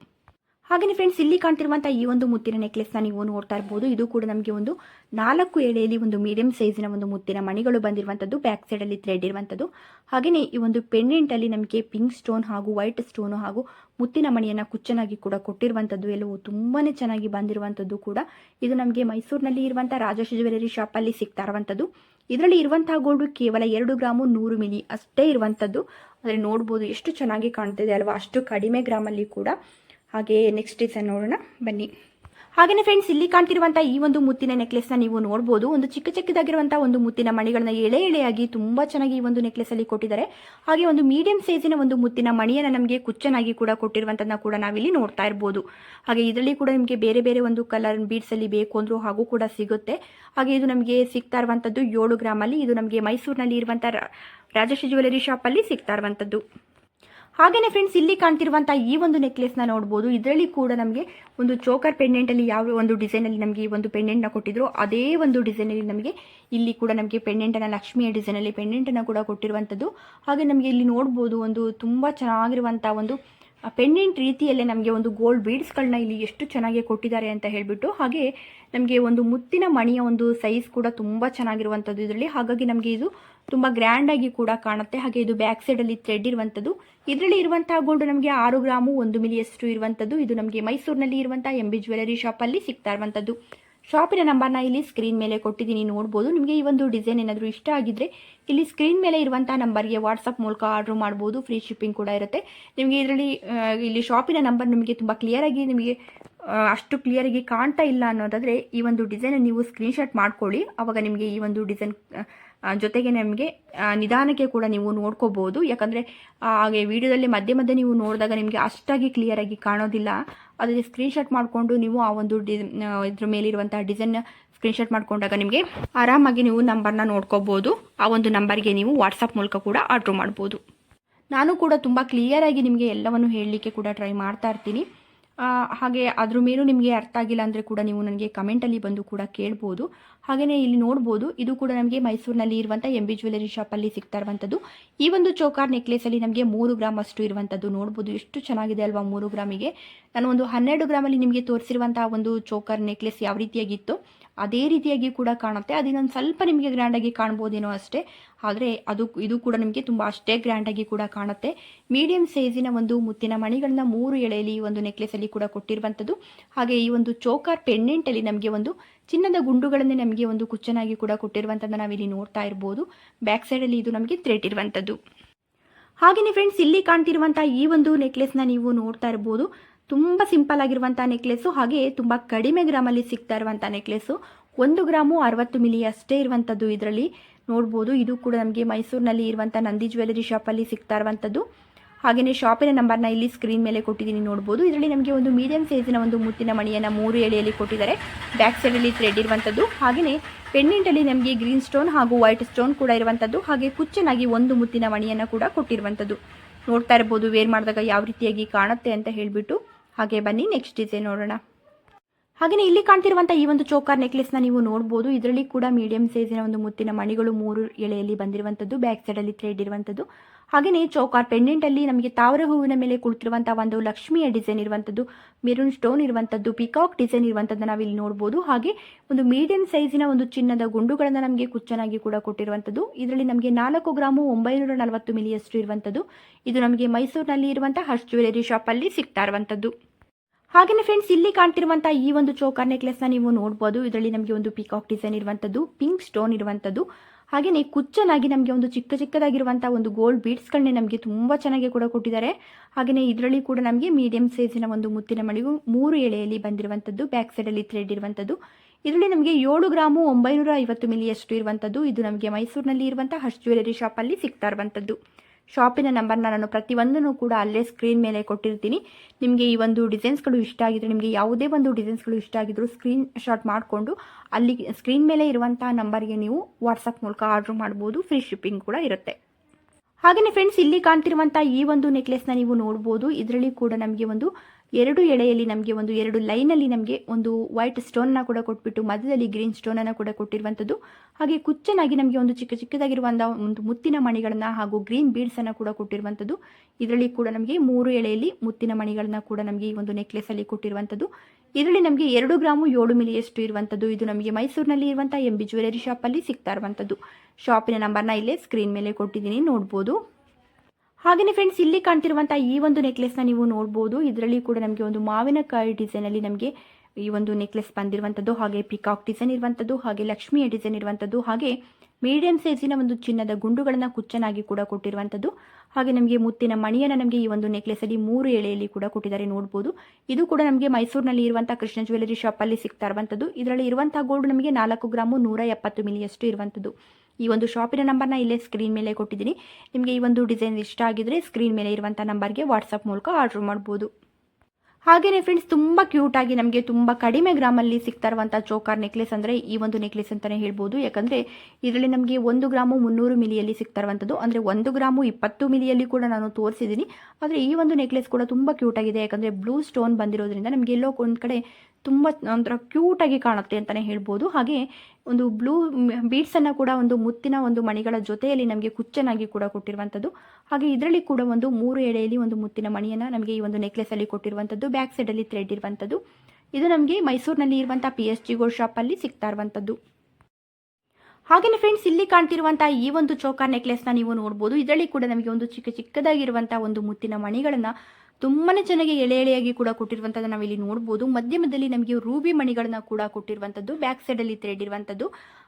ಹಾಗೆಯೇ ಫ್ರೆಂಡ್ಸ್ ಇಲ್ಲಿ ಕಾಣ್ತಿರುವಂಥ ಈ ಒಂದು ಮುತ್ತಿನ ನೆಕ್ಲೆಸ್ನ ನೀವು ನೋಡ್ತಾ ಇರ್ಬೋದು. ಇದು ಕೂಡ ನಮಗೆ ಒಂದು ನಾಲ್ಕು ಎಳೆಯಲ್ಲಿ ಒಂದು ಮೀಡಿಯಂ ಸೈಜಿನ ಒಂದು ಮುತ್ತಿನ ಮಣಿಗಳು ಬಂದಿರುವಂಥದ್ದು ಬ್ಯಾಕ್ ಸೈಡಲ್ಲಿ ಥ್ರೆಡ್ ಇರುವಂಥದ್ದು ಹಾಗೆಯೇ ಈ ಒಂದು ಪೆಂಡೆಂಟಲ್ಲಿ ನಮಗೆ ಪಿಂಕ್ ಸ್ಟೋನ್ ಹಾಗೂ ವೈಟ್ ಸ್ಟೋನು ಹಾಗೂ ಮುತ್ತಿನ ಮಣಿಯನ್ನು ಕುಚ್ಚನಾಗಿ ಕೂಡ ಕೊಟ್ಟಿರುವಂಥದ್ದು ಎಲ್ಲವೂ ತುಂಬಾ ಚೆನ್ನಾಗಿ ಬಂದಿರುವಂಥದ್ದು ಕೂಡ. ಇದು ನಮಗೆ ಮೈಸೂರಿನಲ್ಲಿ ಇರುವಂಥ ರಾಜೇಶ್ ಜ್ಯುವೆಲರಿ ಶಾಪಲ್ಲಿ ಸಿಗ್ತಾ ಇರುವಂಥದ್ದು ಇದರಲ್ಲಿ ಇರುವಂತಹ ಗೋಲ್ಡ್ ಕೇವಲ ಎರಡು ಗ್ರಾಮು ನೂರು ಮಿಲಿ ಅಷ್ಟೇ ಇರುವಂಥದ್ದು ಆದರೆ ನೋಡ್ಬೋದು ಎಷ್ಟು ಚೆನ್ನಾಗಿ ಕಾಣ್ತಿದೆ ಅಲ್ವಾ? ಅಷ್ಟು ಕಡಿಮೆ ಗ್ರಾಮಲ್ಲಿ ಕೂಡ. ಹಾಗೆ ನೆಕ್ಸ್ಟ್ ಡಿಸೈನ್ ನೋಡೋಣ. ಬನ್ನಿ. ಹಾಗೆಯೇ ಫ್ರೆಂಡ್ಸ್ ಇಲ್ಲಿ ಕಾಣ್ತಿರುವಂಥ ಈ ಒಂದು ಮುತ್ತಿನ ನೆಕ್ಲೆಸ್ನ ನೀವು ನೋಡ್ಬೋದು. ಒಂದು ಚಿಕ್ಕ ಚಿಕ್ಕದಾಗಿರುವಂಥ ಒಂದು ಮುತ್ತಿನ ಮಣಿಗಳನ್ನ ಎಳೆ ಎಳೆಯಾಗಿ ತುಂಬ ಚೆನ್ನಾಗಿ ಈ ಒಂದು ನೆಕ್ಲೆಸಲ್ಲಿ ಕೊಟ್ಟಿದ್ದಾರೆ. ಹಾಗೆ ಒಂದು ಮೀಡಿಯಂ ಸೈಜಿನ ಒಂದು ಮುತ್ತಿನ ಮಣಿಯನ್ನು ನಮಗೆ ಕುಚ್ಚನಾಗಿ ಕೂಡ ಕೊಟ್ಟಿರುವಂಥದ್ದನ್ನ ಕೂಡ ನಾವಿಲ್ಲಿ ನೋಡ್ತಾ ಇರ್ಬೋದು. ಹಾಗೆ ಇದರಲ್ಲಿ ಕೂಡ ನಿಮಗೆ ಬೇರೆ ಬೇರೆ ಒಂದು ಕಲರ್ ಬೀಡ್ಸಲ್ಲಿ ಬೇಕು ಅಂದರೂ ಹಾಗೂ ಕೂಡ ಸಿಗುತ್ತೆ. ಹಾಗೆ ಇದು ನಮಗೆ ಸಿಗ್ತಾ ಇರುವಂಥದ್ದು ಏಳು ಗ್ರಾಮಲ್ಲಿ. ಇದು ನಮಗೆ ಮೈಸೂರಿನಲ್ಲಿ ಇರುವಂಥ ರಾಜಶ್ರೀ ಜ್ಯುವೆಲರಿ ಶಾಪಲ್ಲಿ ಸಿಗ್ತಾ ಇರುವಂಥದ್ದು ಹಾಗೆಯೇ ಫ್ರೆಂಡ್ಸ್ ಇಲ್ಲಿ ಕಾಣ್ತಿರುವಂಥ ಈ ಒಂದು ನೆಕ್ಲೆಸ್ನ ನೋಡ್ಬೋದು. ಇದರಲ್ಲಿ ಕೂಡ ನಮಗೆ ಒಂದು ಚೋಕರ್ ಪೆಂಡೆಂಟಲ್ಲಿ ಯಾವ ಒಂದು ಡಿಸೈನಲ್ಲಿ ನಮಗೆ ಈ ಒಂದು ಪೆಂಡೆಂಟ್ನ ಕೊಟ್ಟಿದ್ರು ಅದೇ ಒಂದು ಡಿಸೈನಲ್ಲಿ ನಮಗೆ ಇಲ್ಲಿ ಕೂಡ ನಮಗೆ ಪೆಂಡೆಂಟನ್ನು ಲಕ್ಷ್ಮಿಯ ಡಿಸೈನಲ್ಲಿ ಪೆಂಡೆಂಟನ್ನು ಕೂಡ ಕೊಟ್ಟಿರುವಂಥದ್ದು ಹಾಗೆ ನಮಗೆ ಇಲ್ಲಿ ನೋಡ್ಬೋದು ಒಂದು ತುಂಬ ಚೆನ್ನಾಗಿರುವಂಥ ಒಂದು ಪೆಂಡೆಂಟ್ ರೀತಿಯಲ್ಲೇ ನಮಗೆ ಒಂದು ಗೋಲ್ಡ್ ಬೀಡ್ಸ್ಗಳನ್ನ ಇಲ್ಲಿ ಎಷ್ಟು ಚೆನ್ನಾಗಿ ಕೊಟ್ಟಿದ್ದಾರೆ ಅಂತ ಹೇಳಿಬಿಟ್ಟು, ಹಾಗೆ ನಮಗೆ ಒಂದು ಮುತ್ತಿನ ಮಣಿಯ ಒಂದು ಸೈಜ್ ಕೂಡ ತುಂಬ ಚೆನ್ನಾಗಿರುವಂಥದ್ದು ಇದರಲ್ಲಿ. ಹಾಗಾಗಿ ನಮಗೆ ಇದು ತುಂಬ ಗ್ರ್ಯಾಂಡಾಗಿ ಕೂಡ ಕಾಣುತ್ತೆ. ಹಾಗೆ ಇದು ಬ್ಯಾಕ್ ಸೈಡ್ ಅಲ್ಲಿ ಥ್ರೆಡ್ ಇರುವಂಥದ್ದು ಇದರಲ್ಲಿ ಇರುವಂತಹ ಗೋಲ್ಡ್ ನಮಗೆ ಆರು ಗ್ರಾಮು, ಒಂದು ಮಿಲಿಯಷ್ಟು ಇರುವಂಥದ್ದು ಇದು ನಮಗೆ ಮೈಸೂರಿನಲ್ಲಿ ಇರುವಂತಹ ಎಂ ಬಿ ಜ್ಯುವೆಲರಿ ಅಲ್ಲಿ ಸಿಗ್ತಾ ಇರುವಂಥದ್ದು ಶಾಪಿನ ನಂಬರ್ನ ಇಲ್ಲಿ ಸ್ಕ್ರೀನ್ ಮೇಲೆ ಕೊಟ್ಟಿದ್ದೀನಿ ನೋಡಬಹುದು ನಿಮಗೆ ಈ ಒಂದು ಡಿಸೈನ್ ಏನಾದರೂ ಇಷ್ಟ ಆಗಿದ್ರೆ ಇಲ್ಲಿ ಸ್ಕ್ರೀನ್ ಮೇಲೆ ಇರುವಂಥ ನಂಬರ್ಗೆ ವಾಟ್ಸಪ್ ಮೂಲಕ ಆರ್ಡರ್ ಮಾಡಬಹುದು ಫ್ರೀ ಶಿಪ್ಪಿಂಗ್ ಕೂಡ ಇರುತ್ತೆ. ನಿಮಗೆ ಇದರಲ್ಲಿ ಇಲ್ಲಿ ಶಾಪಿನ ನಂಬರ್ ನಿಮಗೆ ತುಂಬಾ ಕ್ಲಿಯರ್ ಆಗಿ ನಿಮಗೆ ಅಷ್ಟು ಕ್ಲಿಯರ್ ಆಗಿ ಕಾಣ್ತಾ ಇಲ್ಲ ಅನ್ನೋದಾದ್ರೆ ಈ ಒಂದು ಡಿಸೈನ್ ನೀವು ಸ್ಕ್ರೀನ್ಶಾಟ್ ಮಾಡ್ಕೊಳ್ಳಿ. ಆವಾಗ ನಿಮಗೆ ಈ ಒಂದು ಡಿಸೈನ್ ಜೊತೆಗೆ ನಿಮಗೆ ನಿಧಾನಕ್ಕೆ ಕೂಡ ನೀವು ನೋಡ್ಕೋಬೋದು. ಯಾಕಂದರೆ ಹಾಗೆ ವಿಡಿಯೋದಲ್ಲಿ ಮಧ್ಯೆ ಮಧ್ಯೆ ನೀವು ನೋಡಿದಾಗ ನಿಮಗೆ ಅಷ್ಟಾಗಿ ಕ್ಲಿಯರಾಗಿ ಕಾಣೋದಿಲ್ಲ. ಅದಕ್ಕೆ ಸ್ಕ್ರೀನ್ಶಾಟ್ ಮಾಡಿಕೊಂಡು ನೀವು ಆ ಒಂದು ಡಿ ಇದ್ರ ಮೇಲಿರುವಂಥ ಡಿಸೈನ್ ಸ್ಕ್ರೀನ್ಶಾಟ್ ಮಾಡ್ಕೊಂಡಾಗ ನಿಮಗೆ ಆರಾಮಾಗಿ ನೀವು ನಂಬರ್ನ ನೋಡ್ಕೋಬೋದು. ಆ ಒಂದು ನಂಬರ್ಗೆ ನೀವು ವಾಟ್ಸಪ್ ಮೂಲಕ ಕೂಡ ಆರ್ಡ್ರ್ ಮಾಡ್ಬೋದು. ನಾನು ಕೂಡ ತುಂಬ ಕ್ಲಿಯರಾಗಿ ನಿಮಗೆ ಎಲ್ಲವನ್ನು ಹೇಳಲಿಕ್ಕೆ ಕೂಡ ಟ್ರೈ ಮಾಡ್ತಾ ಇರ್ತೀನಿ. ಹಾಗೆ ಅದ್ರ ಮೇಲೂ ನಿಮಗೆ ಅರ್ಥ ಆಗಿಲ್ಲ ಅಂದರೆ ಕೂಡ ನೀವು ನನಗೆ ಕಮೆಂಟಲ್ಲಿ ಬಂದು ಕೂಡ ಕೇಳ್ಬೋದು. ಹಾಗೆಯೇ ಇಲ್ಲಿ ನೋಡ್ಬೋದು, ಇದು ಕೂಡ ನಮಗೆ ಮೈಸೂರಿನಲ್ಲಿ ಇರುವಂಥ ಎಂ ಬಿ ಜ್ಯುವೆಲರಿ ಶಾಪಲ್ಲಿ ಸಿಗ್ತಾ ಇರುವಂಥದ್ದು ಈ ಒಂದು ಚೋಕಾರ್ ನೆಕ್ಲೆಸಲ್ಲಿ ನಮಗೆ ಮೂರು ಗ್ರಾಮ್ ಅಷ್ಟು ಇರುವಂಥದ್ದು ನೋಡ್ಬೋದು. ಎಷ್ಟು ಚೆನ್ನಾಗಿದೆ ಅಲ್ವಾ ಮೂರು ಗ್ರಾಮಿಗೆ ನಾನು ಒಂದು ಹನ್ನೆರಡು ಗ್ರಾಮಲ್ಲಿ ನಿಮಗೆ ತೋರಿಸಿರುವಂಥ ಒಂದು ಚೌಕಾರ್ ನೆಕ್ಲೆಸ್ ಯಾವ ರೀತಿಯಾಗಿತ್ತು ಅದೇ ರೀತಿಯಾಗಿ ಕೂಡ ಕಾಣುತ್ತೆ. ಅದಿನ್ನೊಂದು ಸ್ವಲ್ಪ ನಿಮಗೆ ಗ್ರ್ಯಾಂಡಾಗಿ ಕಾಣ್ಬೋದೇನೋ ಅಷ್ಟೇ. ಆದರೆ ಅದು ಇದು ಕೂಡ ನಿಮಗೆ ತುಂಬ ಅಷ್ಟೇ ಗ್ರ್ಯಾಂಡಾಗಿ ಕೂಡ ಕಾಣುತ್ತೆ. ಮೀಡಿಯಂ ಸೈಜಿನ ಒಂದು ಮುತ್ತಿನ ಮಣಿಗಳನ್ನ ಮೂರು ಎಳೆಯಲ್ಲಿ ಈ ಒಂದು ನೆಕ್ಲೆಸಲ್ಲಿ ಕೂಡ ಕೊಟ್ಟಿರುವಂಥದ್ದು. ಹಾಗೆ ಈ ಒಂದು ಚೋಕಾರ್ ಪೆಂಡೆಂಟಲ್ಲಿ ನಮಗೆ ಒಂದು ಚಿನ್ನದ ಗುಂಡುಗಳನ್ನೇ ನಮಗೆ ಒಂದು ಕುಚ್ಚನಾಗಿ ಕೂಡ ಕೊಟ್ಟಿರುವಂಥದ್ದು ನಾವಿಲ್ಲಿ ನೋಡ್ತಾ ಇರ್ಬೋದು. ಬ್ಯಾಕ್ ಸೈಡಲ್ಲಿ ಇದು ನಮಗೆ ಥ್ರೆಡ್ ಇರುವಂಥದ್ದು. ಹಾಗೆಯೇ ಫ್ರೆಂಡ್ಸ್ ಇಲ್ಲಿ ಕಾಣ್ತಿರುವಂಥ ಈ ಒಂದು ನೆಕ್ಲೆಸ್ನ ನೀವು ನೋಡ್ತಾ ಇರ್ಬೋದು. ತುಂಬ ಸಿಂಪಲ್ ಆಗಿರುವಂತಹ ನೆಕ್ಲೆಸ್ಸು ಹಾಗೆ ತುಂಬ ಕಡಿಮೆ ಗ್ರಾಮಲ್ಲಿ ಸಿಗ್ತಾ ಇರುವಂತಹ ನೆಕ್ಲೆಸ್ಸು ಒಂದು ಗ್ರಾಮು ಅರವತ್ತು ಮಿಲಿ ಅಷ್ಟೇ ಇರುವಂಥದ್ದು ಇದರಲ್ಲಿ. ನೋಡ್ಬೋದು, ಇದು ಕೂಡ ನಮಗೆ ಮೈಸೂರಿನಲ್ಲಿ ಇರುವಂಥ ನಂದಿ ಜ್ಯುವೆಲರಿ ಶಾಪಲ್ಲಿ ಸಿಗ್ತಾ ಇರುವಂಥದ್ದು ಹಾಗೆಯೇ ಶಾಪಿನ ನಂಬರ್ನ ಇಲ್ಲಿ ಸ್ಕ್ರೀನ್ ಮೇಲೆ ಕೊಟ್ಟಿದ್ದೀನಿ ನೋಡ್ಬೋದು. ಇದರಲ್ಲಿ ನಮಗೆ ಒಂದು ಮೀಡಿಯಂ ಸೈಜಿನ ಒಂದು ಮುತ್ತಿನ ಮಣಿಯನ್ನು ಮೂರು ಎಳೆಯಲ್ಲಿ ಕೊಟ್ಟಿದ್ದಾರೆ. ಬ್ಯಾಕ್ ಸೈಡಲ್ಲಿ ಥ್ರೆಡ್ ಇರುವಂಥದ್ದು ಹಾಗೆಯೇ ಪೆಂಡೆಂಟಲ್ಲಿ ನಮಗೆ ಗ್ರೀನ್ ಸ್ಟೋನ್ ಹಾಗೂ ವೈಟ್ ಸ್ಟೋನ್ ಕೂಡ ಇರುವಂಥದ್ದು ಹಾಗೆ ಕುಚ್ಚನಾಗಿ ಒಂದು ಮುತ್ತಿನ ಮಣಿಯನ್ನು ಕೂಡ ಕೊಟ್ಟಿರುವಂಥದ್ದು ನೋಡ್ತಾ ಇರ್ಬೋದು ವೇರ್ ಮಾಡಿದಾಗ ಯಾವ ರೀತಿಯಾಗಿ ಕಾಣುತ್ತೆ ಅಂತ ಹೇಳಿಬಿಟ್ಟು. ಹಾಗೆ ಬನ್ನಿ ನೆಕ್ಸ್ಟ್ ಡಿಸೈನ್ ನೋಡೋಣ. ಹಾಗೆಯೇ ಇಲ್ಲಿ ಕಾಣ್ತಿರುವಂಥ ಈ ಒಂದು ಚೋಕಾರ್ ನೆಕ್ಲೆಸ್ನ ನೀವು ನೋಡ್ಬೋದು. ಇದರಲ್ಲಿ ಕೂಡ ಮೀಡಿಯಂ ಸೈಜಿನ ಒಂದು ಮುತ್ತಿನ ಮಣಿಗಳು ಮೂರು ಎಳೆಯಲ್ಲಿ ಬಂದಿರುವಂಥದ್ದು ಬ್ಯಾಕ್ ಸೈಡಲ್ಲಿ ಥ್ರೆಡ್ ಇರುವಂಥದ್ದು ಹಾಗೆಯೇ ಚೌಕಾರ್ ಪೆಂಡೆಂಟಲ್ಲಿ ನಮಗೆ ತಾವರೆ ಹೂವಿನ ಮೇಲೆ ಕುಳಿತಿರುವಂಥ ಒಂದು ಲಕ್ಷ್ಮಿಯ ಡಿಸೈನ್ ಇರುವಂಥದ್ದು ಮೆರೂನ್ ಸ್ಟೋನ್ ಇರುವಂಥದ್ದು ಪಿಕಾಕ್ ಡಿಸೈನ್ ಇರುವಂಥದ್ದು ನಾವಿಲ್ಲಿ ನೋಡ್ಬೋದು. ಹಾಗೆ ಒಂದು ಮೀಡಿಯಂ ಸೈಜಿನ ಒಂದು ಚಿನ್ನದ ಗುಂಡುಗಳನ್ನು ನಮಗೆ ಕುಚ್ಚನಾಗಿ ಕೂಡ ಕೊಟ್ಟಿರುವಂಥದ್ದು ಇದರಲ್ಲಿ ನಮಗೆ ನಾಲ್ಕು ಗ್ರಾಮು ಒಂಬೈನೂರ ನಲವತ್ತು ಮಿಲಿಯಷ್ಟು ಇರುವಂಥದ್ದು ಇದು ನಮಗೆ ಮೈಸೂರಿನಲ್ಲಿ ಇರುವಂಥ ಹರ್ಷ್ ಜ್ಯುವೆಲರಿ ಶಾಪಲ್ಲಿ ಸಿಗ್ತಾ ಇರುವಂಥದ್ದು ಹಾಗೆಯೇ ಫ್ರೆಂಡ್ಸ್ ಇಲ್ಲಿ ಕಾಣ್ತಿರುವಂತ ಈ ಒಂದು ಚೋಕರ್ ನೆಕ್ಲೆಸ್ನ ನೀವು ನೋಡಬಹುದು ಇದರಲ್ಲಿ ನಮಗೆ ಒಂದು ಪಿಕಾಕ್ ಡಿಸೈನ್ ಇರುವಂತದ್ದು ಪಿಂಕ್ ಸ್ಟೋನ್ ಇರುವಂತದ್ದು. ಹಾಗೆಯೇ ಕುಚ್ಚನಾಗಿ ನಮಗೆ ಒಂದು ಚಿಕ್ಕ ಚಿಕ್ಕದಾಗಿರುವಂತಹ ಒಂದು ಗೋಲ್ಡ್ ಬೀಡ್ಸ್ಗಳನ್ನೇ ನಮಗೆ ತುಂಬಾ ಚೆನ್ನಾಗಿ ಕೂಡ ಕೊಟ್ಟಿದ್ದಾರೆ. ಹಾಗೆಯೇ ಇದರಲ್ಲಿ ಕೂಡ ನಮಗೆ ಮೀಡಿಯಂ ಸೈಜಿನ ಒಂದು ಮುತ್ತಿನ ಮಳಿಗೂ ಮೂರು ಎಳೆಯಲ್ಲಿ ಬಂದಿರುವಂಥದ್ದು ಬ್ಯಾಕ್ ಸೈಡ್ ಅಲ್ಲಿ ಥ್ರೆಡ್ ಇರುವಂಥದ್ದು ಇದರಲ್ಲಿ ನಮಗೆ ಏಳು ಗ್ರಾಮು ಒಂಬೈನೂರ ಐವತ್ತು ಮಿಲಿಯಷ್ಟು ಇರುವಂಥದ್ದು ಇದು ನಮಗೆ ಮೈಸೂರಿನಲ್ಲಿ ಇರುವಂತಹ ಹರ್ಷ್ ಜ್ಯುವೆಲರಿ ಅಲ್ಲಿ ಸಿಗ್ತಾ ಇರುವಂಥದ್ದು ಶಾಪಿನ ನಂಬರ್ನ ನಾನು ಪ್ರತಿಯೊಂದನ್ನು ಕೂಡ ಅಲ್ಲೇ ಸ್ಕ್ರೀನ್ ಮೇಲೆ ಕೊಟ್ಟಿರ್ತೀನಿ. ನಿಮಗೆ ಈ ಒಂದು ಡಿಸೈನ್ಸ್ಗಳು ಇಷ್ಟ ಆಗಿದ್ರೆ, ನಿಮಗೆ ಯಾವುದೇ ಒಂದು ಡಿಸೈನ್ಸ್ಗಳು ಇಷ್ಟ ಆಗಿದ್ರು ಸ್ಕ್ರೀನ್ ಶಾಟ್ ಮಾಡಿಕೊಂಡು, ಅಲ್ಲಿ ಸ್ಕ್ರೀನ್ ಮೇಲೆ ಇರುವಂತಹ ನಂಬರ್ಗೆ ನೀವು ವಾಟ್ಸಪ್ ಮೂಲಕ ಆರ್ಡರ್ ಮಾಡ್ಬೋದು ಫ್ರೀ ಶಿಪ್ಪಿಂಗ್ ಕೂಡ ಇರುತ್ತೆ. ಹಾಗೆಯೇ ಫ್ರೆಂಡ್ಸ್ ಇಲ್ಲಿ ಕಾಣ್ತಿರುವಂಥ ಈ ಒಂದು ನೆಕ್ಲೆಸ್ನ ನೀವು ನೋಡ್ಬೋದು. ಇದರಲ್ಲಿ ಕೂಡ ನಮಗೆ ಒಂದು ಎರಡು ಎಳೆಯಲ್ಲಿ ನಮಗೆ ಒಂದು ಎರಡು ಲೈನಲ್ಲಿ ನಮಗೆ ಒಂದು ವೈಟ್ ಸ್ಟೋನ್ನ ಕೂಡ ಕೊಟ್ಬಿಟ್ಟು, ಮಧ್ಯದಲ್ಲಿ ಗ್ರೀನ್ ಸ್ಟೋನನ್ನು ಕೂಡ ಕೊಟ್ಟಿರುವಂಥದ್ದು ಹಾಗೆ ಕುಚ್ಚನಾಗಿ ನಮಗೆ ಒಂದು ಚಿಕ್ಕ ಚಿಕ್ಕದಾಗಿರುವಂಥ ಒಂದು ಮುತ್ತಿನ ಮಣಿಗಳನ್ನು ಹಾಗೂ ಗ್ರೀನ್ ಬೀಡ್ಸನ್ನು ಕೂಡ ಕೊಟ್ಟಿರುವಂಥದ್ದು ಇದರಲ್ಲಿ ಕೂಡ ನಮಗೆ ಮೂರು ಎಳೆಯಲ್ಲಿ ಮುತ್ತಿನ ಮಣಿಗಳನ್ನ ಕೂಡ ನಮಗೆ ಈ ಒಂದು ನೆಕ್ಲೆಸಲ್ಲಿ ಕೊಟ್ಟಿರುವಂಥದ್ದು ಇದರಲ್ಲಿ ನಮಗೆ ಎರಡು ಗ್ರಾಮು ಏಳು ಮಿಲಿಯಷ್ಟು ಇರುವಂಥದ್ದು ಇದು ನಮಗೆ ಮೈಸೂರಿನಲ್ಲಿ ಇರುವಂಥ ಎಂ ಬಿ ಜ್ಯುವೆಲರಿ ಶಾಪಲ್ಲಿ ಸಿಗ್ತಾ ಇರುವಂಥದ್ದು ಶಾಪಿನ ನಂಬರ್ನ ಇಲ್ಲೇ ಸ್ಕ್ರೀನ್ ಮೇಲೆ ಕೊಟ್ಟಿದ್ದೀನಿ, ನೋಡ್ಬೋದು. ಹಾಗೆಯೇ ಫ್ರೆಂಡ್ಸ್ ಇಲ್ಲಿ ಕಾಣ್ತಿರುವಂತಹ ಈ ಒಂದು ನೆಕ್ಲೆಸ್ನ ನೀವು ನೋಡಬಹುದು ಇದರಲ್ಲಿ ಕೂಡ ನಮಗೆ ಒಂದು ಮಾವಿನಕಾಯಿ ಡಿಸೈನಲ್ಲಿ ನಮಗೆ ಈ ಒಂದು ನೆಕ್ಲೆಸ್ ಬಂದಿರುವಂತದ್ದು, ಹಾಗೆ ಪಿಕಾಕ್ ಡಿಸೈನ್ ಇರುವಂತದ್ದು, ಹಾಗೆ ಲಕ್ಷ್ಮಿಯ ಡಿಸೈನ್ ಇರುವಂತದ್ದು, ಹಾಗೆ ಮೀಡಿಯಂ ಸೈಜಿನ ಒಂದು ಚಿನ್ನದ ಗುಂಡುಗಳನ್ನು ಕುಚ್ಚನಾಗಿ ಕೂಡ ಕೊಟ್ಟಿರುವಂತದ್ದು. ಹಾಗೆ ನಮಗೆ ಮುತ್ತಿನ ಮಣಿಯನ್ನ ನಮಗೆ ಈ ಒಂದು ನೆಕ್ಲೆಸಲ್ಲಿ ಮೂರು ಎಳೆಯಲ್ಲಿ ಕೂಡ ಕೊಟ್ಟಿದ್ದಾರೆ ನೋಡಬಹುದು ಇದು ಕೂಡ ನಮಗೆ ಮೈಸೂರಿನಲ್ಲಿ ಇರುವಂಥ ಕೃಷ್ಣ ಜ್ಯುವೆಲರಿ ಶಾಪಲ್ಲಿ ಸಿಗ್ತಾ ಇರುವಂಥದ್ದು ಇದರಲ್ಲಿ ಇರುವಂತಹ ಗೋಲ್ಡ್ ನಮಗೆ ನಾಲ್ಕು ಗ್ರಾಮು ನೂರ ಎಪ್ಪತ್ತು ಮಿಲಿಯಷ್ಟು ಇರುವಂಥದ್ದು ಈ ಒಂದು ಶಾಪಿನ ನಂಬರ್ನ ಇಲ್ಲೇ ಸ್ಕ್ರೀನ್ ಮೇಲೆ ಕೊಟ್ಟಿದ್ದೀನಿ. ನಿಮಗೆ ಈ ಒಂದು ಡಿಸೈನ್ ಇಷ್ಟ ಆಗಿದ್ರೆ ಸ್ಕ್ರೀನ್ ಮೇಲೆ ಇರುವಂಥ ನಂಬರ್ಗೆ ವಾಟ್ಸಪ್ ಮೂಲಕ ಆರ್ಡ್ರ್ ಮಾಡ್ಬೋದು. ಹಾಗೆಯೇ ಫ್ರೆಂಡ್ಸ್ ತುಂಬ ಕ್ಯೂಟಾಗಿ ನಮಗೆ ತುಂಬ ಕಡಿಮೆ ಗ್ರಾಮಲ್ಲಿ ಸಿಗ್ತಾ ಇರುವಂಥ ಚೋಕಾರ್ ನೆಕ್ಲೆಸ್ ಅಂದರೆ ಈ ಒಂದು ನೆಕ್ಲೆಸ್ ಅಂತಲೇ ಹೇಳ್ಬೋದು. ಯಾಕಂದರೆ ಇದರಲ್ಲಿ ನಮಗೆ ಒಂದು ಗ್ರಾಮು ಮುನ್ನೂರು ಮಿಲಿಯಲ್ಲಿ ಸಿಗ್ತಾ ಇರುವಂಥದ್ದು ಅಂದರೆ ಒಂದು ಗ್ರಾಮು ಇಪ್ಪತ್ತು ಮಿಲಿಯಲ್ಲಿ ಕೂಡ ನಾನು ತೋರಿಸಿದ್ದೀನಿ. ಆದರೆ ಈ ಒಂದು ನೆಕ್ಲೆಸ್ ಕೂಡ ತುಂಬ ಕ್ಯೂಟಾಗಿದೆ ಯಾಕಂದರೆ ಬ್ಲೂ ಸ್ಟೋನ್ ಬಂದಿರೋದ್ರಿಂದ ನಮಗೆ ಎಲ್ಲೋ ಒಂದು ಕಡೆ ತುಂಬ ಒಂಥರ ಕ್ಯೂಟಾಗಿ ಕಾಣುತ್ತೆ ಅಂತಲೇ ಹೇಳ್ಬೋದು. ಹಾಗೆ ಒಂದು ಬ್ಲೂ ಬೀಡ್ಸನ್ನು ಕೂಡ ಒಂದು ಮುತ್ತಿನ ಒಂದು ಮಣಿಗಳ ಜೊತೆಯಲ್ಲಿ ನಮಗೆ ಕುಚ್ಚನಾಗಿ ಕೂಡ ಕೊಟ್ಟಿರುವಂಥದ್ದು ಹಾಗೆ ಇದರಲ್ಲಿ ಕೂಡ ಒಂದು ಮೂರು ಎಳೆಯಲ್ಲಿ ಒಂದು ಮುತ್ತಿನ ಮಣಿಯನ್ನು ನಮಗೆ ಈ ಒಂದು ನೆಕ್ಲೆಸಲ್ಲಿ ಕೊಟ್ಟಿರುವಂಥದ್ದು ಬ್ಯಾಕ್ ಸೈಡಲ್ಲಿ ಥ್ರೆಡ್ ಇರುವಂಥದ್ದು ಇದು ನಮಗೆ ಮೈಸೂರಿನಲ್ಲಿ ಇರುವಂಥ ಪಿ ಎಸ್ ಜಿ ಗೋಲ್ಡ್ ಶಾಪಲ್ಲಿ ಸಿಗ್ತಾ ಇರುವಂಥದ್ದು ಹಾಗೆಯೇ ಫ್ರೆಂಡ್ಸ್ ಇಲ್ಲಿ ಕಾಣ್ತಿರುವಂಥ ಈ ಒಂದು ಚೋಕರ್ ನೆಕ್ಲೆಸ್ನ ನೀವು ನೋಡ್ಬೋದು. ಇದರಲ್ಲಿ ಕೂಡ ನಮಗೆ ಒಂದು ಚಿಕ್ಕ ಚಿಕ್ಕದಾಗಿರುವಂಥ ಒಂದು ಮುತ್ತಿನ ಮಣಿಗಳನ್ನು ತುಂಬಾ ಚೆನ್ನಾಗಿ ಎಳೆ ಎಳೆಯಾಗಿ ಕೂಡ ಕೊಟ್ಟಿರುವಂತದ್ದು ನಾವಿಲ್ಲಿ ನೋಡ್ಬೋದು. ಮಧ್ಯಮದಲ್ಲಿ ನಮಗೆ ರೂಬಿ ಮಣಿಗಳನ್ನ ಕೂಡ ಕೊಟ್ಟಿರುವಂತದ್ದು ಬ್ಯಾಕ್ ಸೈಡ್ ಥ್ರೆಡ್ ಇರುವಂಥದ್ದು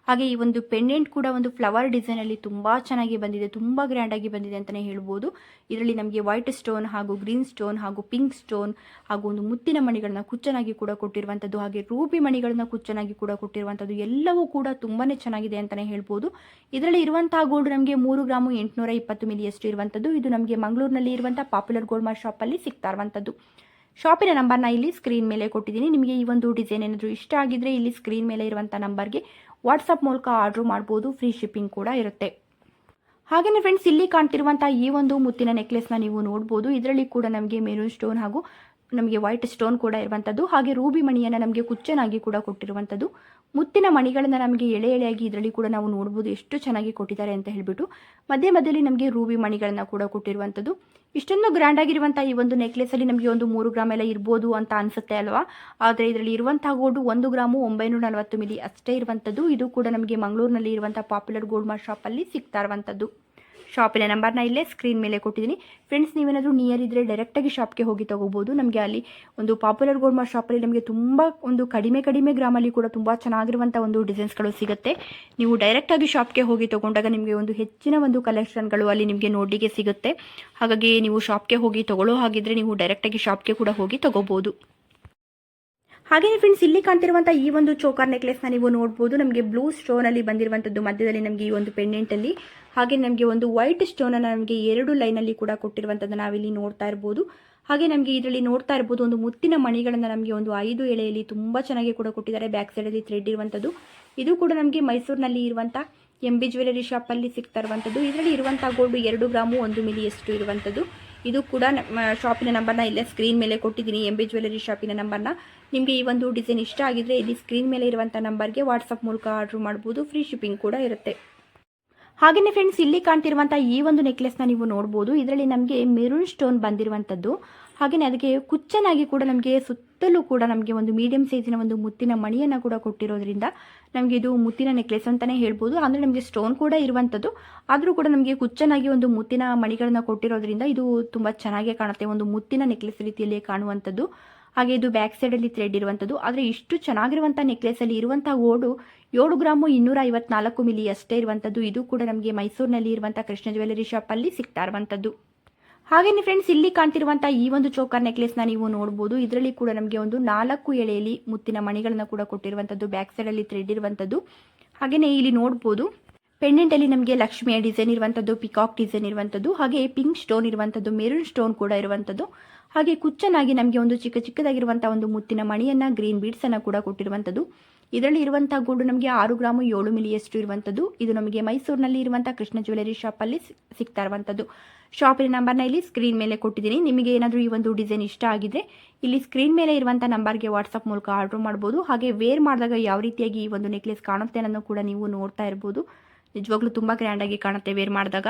ಹಾಗೆ ಈ ಒಂದು ಪೆಂಡೆಂಟ್ ಕೂಡ ಒಂದು ಫ್ಲವರ್ ಡಿಸೈನಲ್ಲಿ ತುಂಬ ಚೆನ್ನಾಗಿ ಬಂದಿದೆ, ತುಂಬ ಗ್ರ್ಯಾಂಡಾಗಿ ಬಂದಿದೆ ಅಂತಲೇ ಹೇಳ್ಬೋದು. ಇದರಲ್ಲಿ ನಮಗೆ ವೈಟ್ ಸ್ಟೋನ್ ಹಾಗೂ ಗ್ರೀನ್ ಸ್ಟೋನ್ ಹಾಗೂ ಪಿಂಕ್ ಸ್ಟೋನ್ ಹಾಗೂ ಒಂದು ಮುತ್ತಿನ ಮಣಿಗಳನ್ನ ಕುಚ್ಚನಾಗಿ ಕೂಡ ಕೊಟ್ಟಿರುವಂಥದ್ದು ಹಾಗೆ ರೂಬಿ ಮಣಿಗಳನ್ನ ಕುಚ್ಚನಾಗಿ ಕೂಡ ಕೊಟ್ಟಿರುವಂಥದ್ದು ಎಲ್ಲವೂ ಕೂಡ ತುಂಬಾ ಚೆನ್ನಾಗಿದೆ ಅಂತಲೇ ಹೇಳ್ಬೋದು. ಇದರಲ್ಲಿ ಇರುವಂತಹ ಗೋಲ್ಡ್ ನಮಗೆ ಮೂರು ಗ್ರಾಮು ಎಂಟುನೂರ ಇಪ್ಪತ್ತು ಮಿಲಿಯಷ್ಟು ಇರುವಂಥದ್ದು ಇದು ನಮಗೆ ಮಂಗಳೂರಿನಲ್ಲಿ ಇರುವಂಥ ಪಾಪ್ಯುಲರ್ ಗೋಲ್ಡ್ ಮಾರ್ಟ್ ಶಾಪಲ್ಲಿ ಸಿಗ್ತಾ ಇರುವಂಥದ್ದು ಶಾಪಿನ ನಂಬರ್ನ ಇಲ್ಲಿ ಸ್ಕ್ರೀನ್ ಮೇಲೆ ಕೊಟ್ಟಿದ್ದೀನಿ. ನಿಮಗೆ ಈ ಒಂದು ಡಿಸೈನ್ ಏನಾದರೂ ಇಷ್ಟ ಆಗಿದ್ರೆ ಇಲ್ಲಿ ಸ್ಕ್ರೀನ್ ಮೇಲೆ ಇರುವಂಥ ನಂಬರ್ಗೆ ವಾಟ್ಸಪ್ ಮೂಲಕ ಆರ್ಡ್ರ್ ಮಾಡ್ಬೋದು, ಫ್ರೀ ಶಿಪ್ಪಿಂಗ್ ಕೂಡ ಇರುತ್ತೆ. ಹಾಗೆಯೇ ಫ್ರೆಂಡ್ಸ್ ಇಲ್ಲಿ ಕಾಣ್ತಿರುವಂಥ ಈ ಒಂದು ಮುತ್ತಿನ ನೆಕ್ಲೆಸ್ನ ನೀವು ನೋಡ್ಬೋದು. ಇದರಲ್ಲಿ ಕೂಡ ನಮಗೆ ಮೆರೂನ್ ಸ್ಟೋನ್ ಹಾಗೂ ನಮಗೆ ವೈಟ್ ಸ್ಟೋನ್ ಕೂಡ ಇರುವಂಥದ್ದು ಹಾಗೆ ರೂಬಿ ಮಣಿಯನ್ನು ನಮಗೆ ಕುಚ್ಚನಾಗಿ ಕೂಡ ಕೊಟ್ಟಿರುವಂಥದ್ದು ಮುತ್ತಿನ ಮಣಿಗಳನ್ನು ನಮಗೆ ಎಳೆ ಎಳೆಯಾಗಿ ಇದರಲ್ಲಿ ಕೂಡ ನಾವು ನೋಡ್ಬೋದು ಎಷ್ಟು ಚೆನ್ನಾಗಿ ಕೊಟ್ಟಿದ್ದಾರೆ ಅಂತ ಹೇಳಿಬಿಟ್ಟು, ಮಧ್ಯ ಮಧ್ಯದಲ್ಲಿ ನಮಗೆ ರೂಬಿ ಮಣಿಗಳನ್ನು ಕೂಡ ಕೊಟ್ಟಿರುವಂಥದ್ದು ಇಷ್ಟೊಂದು ಗ್ರ್ಯಾಂಡ್ ಆಗಿರುವಂಥ ಈ ಒಂದು ನೆಕ್ಲೆಸಲ್ಲಿ ನಮಗೆ ಒಂದು ಮೂರು ಗ್ರಾಮ್ ಎಲ್ಲ ಇರ್ಬೋದು ಅಂತ ಅನಿಸುತ್ತೆ ಅಲ್ವಾ? ಆದರೆ ಇದರಲ್ಲಿ ಇರುವಂಥ ಗೋಲ್ಡು ಒಂದು ಗ್ರಾಮು ಒಂಬೈನೂರ ನಲವತ್ತು ಮಿಲಿ ಅಷ್ಟೇ ಇರುವಂಥದ್ದು ಇದು ಕೂಡ ನಮಗೆ ಮಂಗಳೂರಿನಲ್ಲಿ ಇರುವಂಥ ಪಾಪ್ಯುಲರ್ ಗೋಲ್ಡ್ ಮಾರ್ಟ್ ಶಾಪಲ್ಲಿ ಸಿಗ್ತಾ ಇರುವಂಥದ್ದು ಶಾಪಿನ ನಂಬರ್ನ ಇಲ್ಲೇ ಸ್ಕ್ರೀನ್ ಮೇಲೆ ಕೊಟ್ಟಿದ್ದೀನಿ. ಫ್ರೆಂಡ್ಸ್ ನೀವೇನಾದರೂ ನಿಯರ್ ಇದ್ದರೆ ಡೈರೆಕ್ಟಾಗಿ ಶಾಪ್ಗೆ ಹೋಗಿ ತೊಗೋಬೋದು. ನಮಗೆ ಅಲ್ಲಿ ಒಂದು ಪಾಪ್ಯುಲರ್ ಗೋಲ್ಡ್ ಮಾರ್ಟ್ ಶಾಪಲ್ಲಿ ನಮಗೆ ತುಂಬ ಒಂದು ಕಡಿಮೆ ಕಡಿಮೆ ಗ್ರಾಮಲ್ಲಿ ಕೂಡ ತುಂಬ ಚೆನ್ನಾಗಿರುವಂಥ ಒಂದು ಡಿಸೈನ್ಸ್ಗಳು ಸಿಗುತ್ತೆ. ನೀವು ಡೈರೆಕ್ಟಾಗಿ ಶಾಪ್ಗೆ ಹೋಗಿ ತೊಗೊಂಡಾಗ ನಿಮಗೆ ಒಂದು ಹೆಚ್ಚಿನ ಒಂದು ಕಲೆಕ್ಷನ್ಗಳು ಅಲ್ಲಿ ನಿಮಗೆ ನೋಡಲಿಕ್ಕೆ ಸಿಗುತ್ತೆ. ಹಾಗಾಗಿ ನೀವು ಶಾಪ್ಗೆ ಹೋಗಿ ತೊಗೊಳ್ಳೋ ಹಾಗಿದ್ರೆ ನೀವು ಡೈರೆಕ್ಟಾಗಿ ಶಾಪ್ಗೆ ಕೂಡ ಹೋಗಿ ತೊಗೋಬೋದು. ಹಾಗೆಯೇ ಫ್ರೆಂಡ್ಸ್ ಇಲ್ಲಿ ಕಾಣ್ತಿರುವಂಥ ಈ ಒಂದು ಚೋಕರ್ನ ನೀವು ನೋಡಬಹುದು ನಮಗೆ ಬ್ಲೂ ಸ್ಟೋನಲ್ಲಿ ಬಂದಿರುವಂತದ್ದು ಮಧ್ಯದಲ್ಲಿ ನಮಗೆ ಈ ಒಂದು ಪೆಂಡೆಂಟ್ ಅಲ್ಲಿ. ಹಾಗೆ ನಮಗೆ ಒಂದು ವೈಟ್ ಸ್ಟೋನನ್ನು ನಮಗೆ ಎರಡು ಲೈನ್ ಅಲ್ಲಿ ಕೂಡ ಕೊಟ್ಟಿರುವಂಥದ್ದು ನಾವಿಲ್ಲಿ ನೋಡ್ತಾ ಇರಬಹುದು ಹಾಗೆ ನಮಗೆ ಇದರಲ್ಲಿ ನೋಡ್ತಾ ಇರಬಹುದು ಒಂದು ಮುತ್ತಿನ ಮಣಿಗಳನ್ನು ನಮಗೆ ಒಂದು ಐದು ಎಳೆಯಲ್ಲಿ ತುಂಬಾ ಚೆನ್ನಾಗಿ ಕೂಡ ಕೊಟ್ಟಿದ್ದಾರೆ. ಬ್ಯಾಕ್ ಸೈಡ್ ಅಲ್ಲಿ ಥ್ರೆಡ್ ಇರುವಂಥದ್ದು ಇದು ಕೂಡ ನಮಗೆ ಮೈಸೂರಿನಲ್ಲಿ ಇರುವಂತ ಎಂ ಬಿ ಜ್ಯುವೆಲರಿ ಅಲ್ಲಿ ಸಿಗ್ತಾ ಇರುವಂತದ್ದು. ಇದರಲ್ಲಿ ಇರುವಂತಹ ಗೋಲ್ಡ್ ಎರಡು ಗ್ರಾಮು ಒಂದು ಮಿಲಿಯಷ್ಟು ಇರುವಂಥದ್ದು ಇದು ಕೂಡ ಶಾಪಿನ ನಂಬರ್ನ ಇಲ್ಲೇ ಸ್ಕ್ರೀನ್ ಮೇಲೆ ಕೊಟ್ಟಿದ್ದೀನಿ ಎಂ ಬಿ ಜ್ಯುವೆಲರಿ ಶಾಪಿನ ನಂಬರ್ನ. ನಿಮಗೆ ಈ ಒಂದು ಡಿಸೈನ್ ಇಷ್ಟ ಆಗಿದ್ರೆ ಇಲ್ಲಿ ಸ್ಕ್ರೀನ್ ಮೇಲೆ ಇರುವಂಥ ನಂಬರ್ಗೆ ವಾಟ್ಸಪ್ ಮೂಲಕ ಆರ್ಡ್ರ್ ಮಾಡ್ಬೋದು ಫ್ರೀ ಶಿಪ್ಪಿಂಗ್ ಕೂಡ ಇರುತ್ತೆ. ಹಾಗೆಯೇ ಫ್ರೆಂಡ್ಸ್ ಇಲ್ಲಿ ಕಾಣ್ತಿರುವಂಥ ಈ ಒಂದು ನೆಕ್ಲೆಸ್ನ ನೀವು ನೋಡ್ಬೋದು. ಇದರಲ್ಲಿ ನಮಗೆ ಮೆರೂನ್ ಸ್ಟೋನ್ ಬಂದಿರುವಂಥದ್ದು ಹಾಗೆಯೇ ಅದಕ್ಕೆ ಕುಚ್ಚನಾಗಿ ಕೂಡ ನಮಗೆ ಸುತ್ತಲೂ ಕೂಡ ನಮಗೆ ಒಂದು ಮೀಡಿಯಂ ಸೈಜಿನ ಒಂದು ಮುತ್ತಿನ ಮಣಿಯನ್ನು ಕೂಡ ಕೊಟ್ಟಿರೋದ್ರಿಂದ ನಮಗೆ ಇದು ಮುತ್ತಿನ ನೆಕ್ಲೆಸ್ ಅಂತಲೇ ಹೇಳ್ಬೋದು. ಅಂದರೆ ನಮಗೆ ಸ್ಟೋನ್ ಕೂಡ ಇರುವಂಥದ್ದು ಆದರೂ ಕೂಡ ನಮಗೆ ಕುಚ್ಚನಾಗಿ ಒಂದು ಮುತ್ತಿನ ಮಣಿಗಳನ್ನ ಕೊಟ್ಟಿರೋದ್ರಿಂದ ಇದು ತುಂಬ ಚೆನ್ನಾಗೇ ಕಾಣುತ್ತೆ. ಒಂದು ಮುತ್ತಿನ ನೆಕ್ಲೆಸ್ ರೀತಿಯಲ್ಲಿ ಕಾಣುವಂಥದ್ದು ಹಾಗೆ ಇದು ಬ್ಯಾಕ್ ಸೈಡಲ್ಲಿ ಥ್ರೆಡ್ ಇರುವಂಥದ್ದು ಆದರೆ ಇಷ್ಟು ಚೆನ್ನಾಗಿರುವಂಥ ನೆಕ್ಲೆಸಲ್ಲಿ ಇರುವಂಥ ಓಡು ಏಳು ಗ್ರಾಮು ಇನ್ನೂರ ಐವತ್ನಾಲ್ಕು ಮಿಲಿ ಅಷ್ಟೇ ಇರುವಂಥದ್ದು ಇದು ಕೂಡ ನಮಗೆ ಮೈಸೂರಿನಲ್ಲಿ ಇರುವಂಥ ಕೃಷ್ಣ ಜ್ಯುವೆಲರಿ ಶಾಪಲ್ಲಿ ಸಿಗ್ತಾ ಇರುವಂಥದ್ದು ಹಾಗೆಯೇ ಫ್ರೆಂಡ್ಸ್ ಇಲ್ಲಿ ಕಾಣ್ತಿರುವಂತಹ ಈ ಒಂದು ಚೋಕರ್ನ ನೀವು ನೋಡಬಹುದು ಇದರಲ್ಲಿ ಕೂಡ ನಮಗೆ ಒಂದು ನಾಲ್ಕು ಎಳೆಯಲ್ಲಿ ಮುತ್ತಿನ ಮಣಿಗಳನ್ನು ಕೂಡ ಕೊಟ್ಟಿರುವಂತದ್ದು ಬ್ಯಾಕ್ ಸೈಡಲ್ಲಿ ಥ್ರೆಡ್ ಇರುವಂತದ್ದು. ಹಾಗೆಯೇ ಇಲ್ಲಿ ನೋಡಬಹುದು ಪೆಂಡೆಂಟ್ ಅಲ್ಲಿ ನಮಗೆ ಲಕ್ಷ್ಮಿಯ ಡಿಸೈನ್ ಇರುವಂತದ್ದು ಪಿಕಾಕ್ ಡಿಸೈನ್ ಇರುವಂಥದ್ದು ಹಾಗೆ ಪಿಂಕ್ ಸ್ಟೋನ್ ಇರುವಂತದ್ದು ಮೆರೂನ್ ಸ್ಟೋನ್ ಕೂಡ ಇರುವಂತದ್ದು. ಹಾಗೆ ಕುಚ್ಚನಾಗಿ ನಮಗೆ ಒಂದು ಚಿಕ್ಕ ಚಿಕ್ಕದಾಗಿರುವಂತಹ ಒಂದು ಮುತ್ತಿನ ಮಣಿಯನ್ನು ಗ್ರೀನ್ ಬೀಡ್ಸನ್ನು ಕೂಡ ಕೊಟ್ಟಿರುವಂತದ್ದು. ಇದರಲ್ಲಿ ಇರುವಂತಹ ಗೋಲ್ಡ್ ನಮಗೆ ಆರು ಗ್ರಾಮು ಏಳು ಮಿಲಿಯಷ್ಟು ಇರುವಂತದ್ದು. ಇದು ನಮಗೆ ಮೈಸೂರಿನಲ್ಲಿ ಇರುವಂತಹ ಕೃಷ್ಣ ಜ್ಯುವೆಲರಿ ಶಾಪಲ್ಲಿ ಸಿಗ್ತಾ ಇರುವಂಥದ್ದು ಶಾಪಿನ ನಂಬರ್ನ ಇಲ್ಲಿ ಸ್ಕ್ರೀನ್ ಮೇಲೆ ಕೊಟ್ಟಿದ್ದೀನಿ. ನಿಮಗೆ ಏನಾದರೂ ಈ ಒಂದು ಡಿಸೈನ್ ಇಷ್ಟ ಆಗಿದ್ರೆ ಇಲ್ಲಿ ಸ್ಕ್ರೀನ್ ಮೇಲೆ ಇರುವಂಥ ನಂಬರ್ಗೆ ವಾಟ್ಸಪ್ ಮೂಲಕ ಆರ್ಡರ್ ಮಾಡ್ಬೋದು. ಹಾಗೆ ವೇರ್ ಮಾಡಿದಾಗ ಯಾವ ರೀತಿಯಾಗಿ ಈ ಒಂದು ನೆಕ್ಲೆಸ್ ಕಾಣುತ್ತೆ ಅನ್ನೋದು ಕೂಡ ನೀವು ನೋಡ್ತಾ ಇರ್ಬೋದು. ನಿಜವಾಗ್ಲೂ ತುಂಬ ಗ್ರ್ಯಾಂಡಾಗಿ ಕಾಣುತ್ತೆ ವೇರ್ ಮಾಡಿದಾಗ.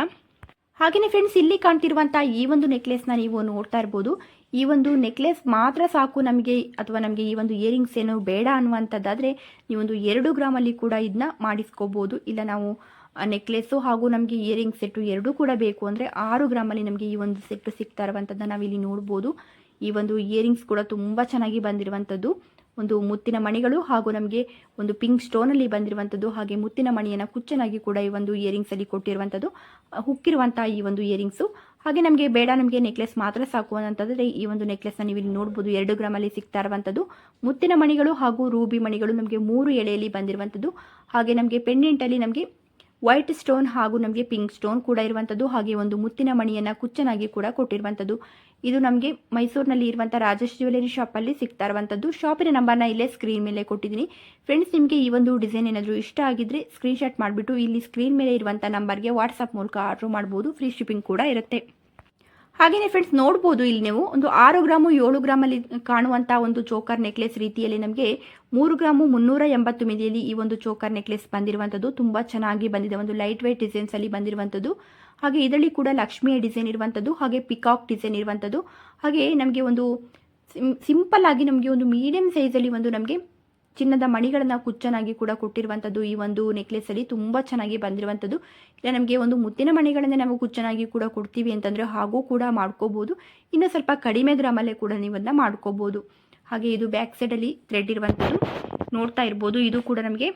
ಹಾಗೆಯೇ ಫ್ರೆಂಡ್ಸ್ ಇಲ್ಲಿ ಕಾಣ್ತಿರುವಂಥ ಈ ಒಂದು ನೆಕ್ಲೆಸ್ನ ನೀವು ನೋಡ್ತಾ ಇರ್ಬೋದು. ಈ ಒಂದು ನೆಕ್ಲೆಸ್ ಮಾತ್ರ ಸಾಕು ನಮಗೆ ಅಥವಾ ನಮಗೆ ಈ ಒಂದು ಇಯರಿಂಗ್ಸ್ ಏನು ಬೇಡ ಅನ್ನುವಂಥದ್ದಾದರೆ ನೀವೊಂದು ಎರಡು ಗ್ರಾಮಲ್ಲಿ ಕೂಡ ಇದನ್ನ ಮಾಡಿಸ್ಕೋಬೋದು. ಇಲ್ಲ ನಾವು ನೆಕ್ಲೆಸ್ಸು ಹಾಗೂ ನಮಗೆ ಇಯರಿಂಗ್ ಸೆಟ್ಟು ಎರಡೂ ಕೂಡ ಬೇಕು ಅಂದರೆ ಆರು ಗ್ರಾಮಲ್ಲಿ ನಮಗೆ ಈ ಒಂದು ಸೆಟ್ಟು ಸಿಗ್ತಾ ಇರುವಂಥದ್ದನ್ನ ನಾವಿಲ್ಲಿ ನೋಡ್ಬೋದು. ಈ ಒಂದು ಇಯರಿಂಗ್ಸ್ ಕೂಡ ತುಂಬ ಚೆನ್ನಾಗಿ ಬಂದಿರುವಂಥದ್ದು ಒಂದು ಮುತ್ತಿನ ಮಣಿಗಳು ಹಾಗೂ ನಮಗೆ ಒಂದು ಪಿಂಕ್ ಸ್ಟೋನಲ್ಲಿ ಬಂದಿರುವಂಥದ್ದು ಹಾಗೆ ಮುತ್ತಿನ ಮಣಿಯನ್ನು ಕುಚ್ಚನಾಗಿ ಕೂಡ ಈ ಒಂದು ಇಯರಿಂಗ್ಸಲ್ಲಿ ಕೊಟ್ಟಿರುವಂಥದ್ದು ಹುಕ್ಕಿರುವಂಥ ಈ ಒಂದು ಇಯರಿಂಗ್ಸು ಹಾಗೆ ನಮಗೆ ಬೇಡ ನಮಗೆ ನೆಕ್ಲೆಸ್ ಮಾತ್ರ ಸಾಕು ಅಂತಂದ್ರೆ ಈ ಒಂದು ನೆಕ್ಲೆಸ್ನ ನೀವು ಇಲ್ಲಿ ನೋಡ್ಬೋದು. ಎರಡು ಗ್ರಾಮಲ್ಲಿ ಸಿಗ್ತಾ ಇರುವಂಥದ್ದು ಮುತ್ತಿನ ಮಣಿಗಳು ಹಾಗೂ ರೂಬಿ ಮಣಿಗಳು ನಮಗೆ ಮೂರು ಎಳೆಯಲ್ಲಿ ಬಂದಿರುವಂಥದ್ದು ಹಾಗೆ ನಮಗೆ ಪೆಂಡೆಂಟಲ್ಲಿ ನಮಗೆ ವೈಟ್ ಸ್ಟೋನ್ ಹಾಗೂ ನಮಗೆ ಪಿಂಕ್ ಸ್ಟೋನ್ ಕೂಡ ಇರುವಂಥದ್ದು ಹಾಗೆ ಒಂದು ಮುತ್ತಿನ ಮಣಿಯನ್ನು ಕುಚ್ಚನಾಗಿ ಕೂಡ ಕೊಟ್ಟಿರುವಂಥದ್ದು ಇದು ನಮಗೆ ಮೈಸೂರಿನಲ್ಲಿ ಇರುವಂಥ ರಾಜೇಶ್ ಜ್ಯುವೆಲರಿ ಶಾಪಲ್ಲಿ ಸಿಗ್ತಾ ಇರುವಂಥದ್ದು ಶಾಪಿನ ನಂಬರ್ನ ಇಲ್ಲೇ ಸ್ಕ್ರೀನ್ ಮೇಲೆ ಕೊಟ್ಟಿದ್ದೀನಿ. ಫ್ರೆಂಡ್ಸ್ ನಿಮಗೆ ಈ ಒಂದು ಡಿಸೈನ್ ಏನಾದರೂ ಇಷ್ಟ ಆಗಿದ್ರೆ ಸ್ಕ್ರೀನ್ಶಾಟ್ ಮಾಡಿಬಿಟ್ಟು ಇಲ್ಲಿ ಸ್ಕ್ರೀನ್ ಮೇಲೆ ಇರುವಂಥ ನಂಬರ್ಗೆ ವಾಟ್ಸಪ್ ಮೂಲಕ ಆರ್ಡ್ರ್ ಮಾಡ್ಬೋದು. ಫ್ರೀ ಶಿಪ್ಪಿಂಗ್ ಕೂಡ ಇರುತ್ತೆ. ಹಾಗೆಯೇ ಫ್ರೆಂಡ್ಸ್ ನೋಡ್ಬೋದು ಇಲ್ಲಿ ನೀವು. ಒಂದು ಆರು ಗ್ರಾಮು, ಏಳು ಗ್ರಾಮಲ್ಲಿ ಕಾಣುವಂಥ ಒಂದು ಚೋಕರ್ ನೆಕ್ಲೆಸ್ ರೀತಿಯಲ್ಲಿ ನಮಗೆ ಮೂರು ಗ್ರಾಮು ಮುನ್ನೂರ ಎಂಬತ್ತು ಮಿಲಿಯಲ್ಲಿ ಈ ಒಂದು ಚೋಕರ್ ನೆಕ್ಲೆಸ್ ಬಂದಿರುವಂಥದ್ದು ತುಂಬ ಚೆನ್ನಾಗಿ ಬಂದಿದೆ. ಒಂದು ಲೈಟ್ ವೈಟ್ ಡಿಸೈನ್ಸ್ ಅಲ್ಲಿ ಬಂದಿರುವಂಥದ್ದು ಹಾಗೆ ಇದರಲ್ಲಿ ಕೂಡ ಲಕ್ಷ್ಮಿಯ ಡಿಸೈನ್ ಇರುವಂಥದ್ದು ಹಾಗೆ ಪಿಕಾಕ್ ಡಿಸೈನ್ ಇರುವಂಥದ್ದು ಹಾಗೆ ನಮಗೆ ಒಂದು ಸಿಂಪಲ್ ಆಗಿ ನಮಗೆ ಒಂದು ಮೀಡಿಯಂ ಸೈಜಲ್ಲಿ ಒಂದು ನಮಗೆ ಚಿನ್ನದ ಮಣಿಗಳನ್ನು ಕುಚ್ಚನಾಗಿ ಕೂಡ ಕೊಟ್ಟಿರುವಂಥದ್ದು ಈ ಒಂದು ನೆಕ್ಲೆಸಲ್ಲಿ ತುಂಬ ಚೆನ್ನಾಗಿ ಬಂದಿರುವಂಥದ್ದು ಇಲ್ಲ ನಮಗೆ ಒಂದು ಮುತ್ತಿನ ಮಣಿಗಳನ್ನೇ ನಾವು ಕುಚ್ಚನಾಗಿ ಕೂಡ ಕೊಡ್ತೀವಿ ಅಂತಂದರೆ ಹಾಗೂ ಕೂಡ ಮಾಡ್ಕೋಬೋದು. ಇನ್ನು ಸ್ವಲ್ಪ ಕಡಿಮೆ ಗ್ರಾಮಲ್ಲೇ ಕೂಡ ನೀವು ಅದನ್ನ ಮಾಡ್ಕೋಬೋದು. ಹಾಗೆ ಇದು ಬ್ಯಾಕ್ ಸೈಡಲ್ಲಿ ಥ್ರೆಡ್ ಇರುವಂಥದ್ದು ನೋಡ್ತಾ ಇರ್ಬೋದು. ಇದು ಕೂಡ ನಮಗೆ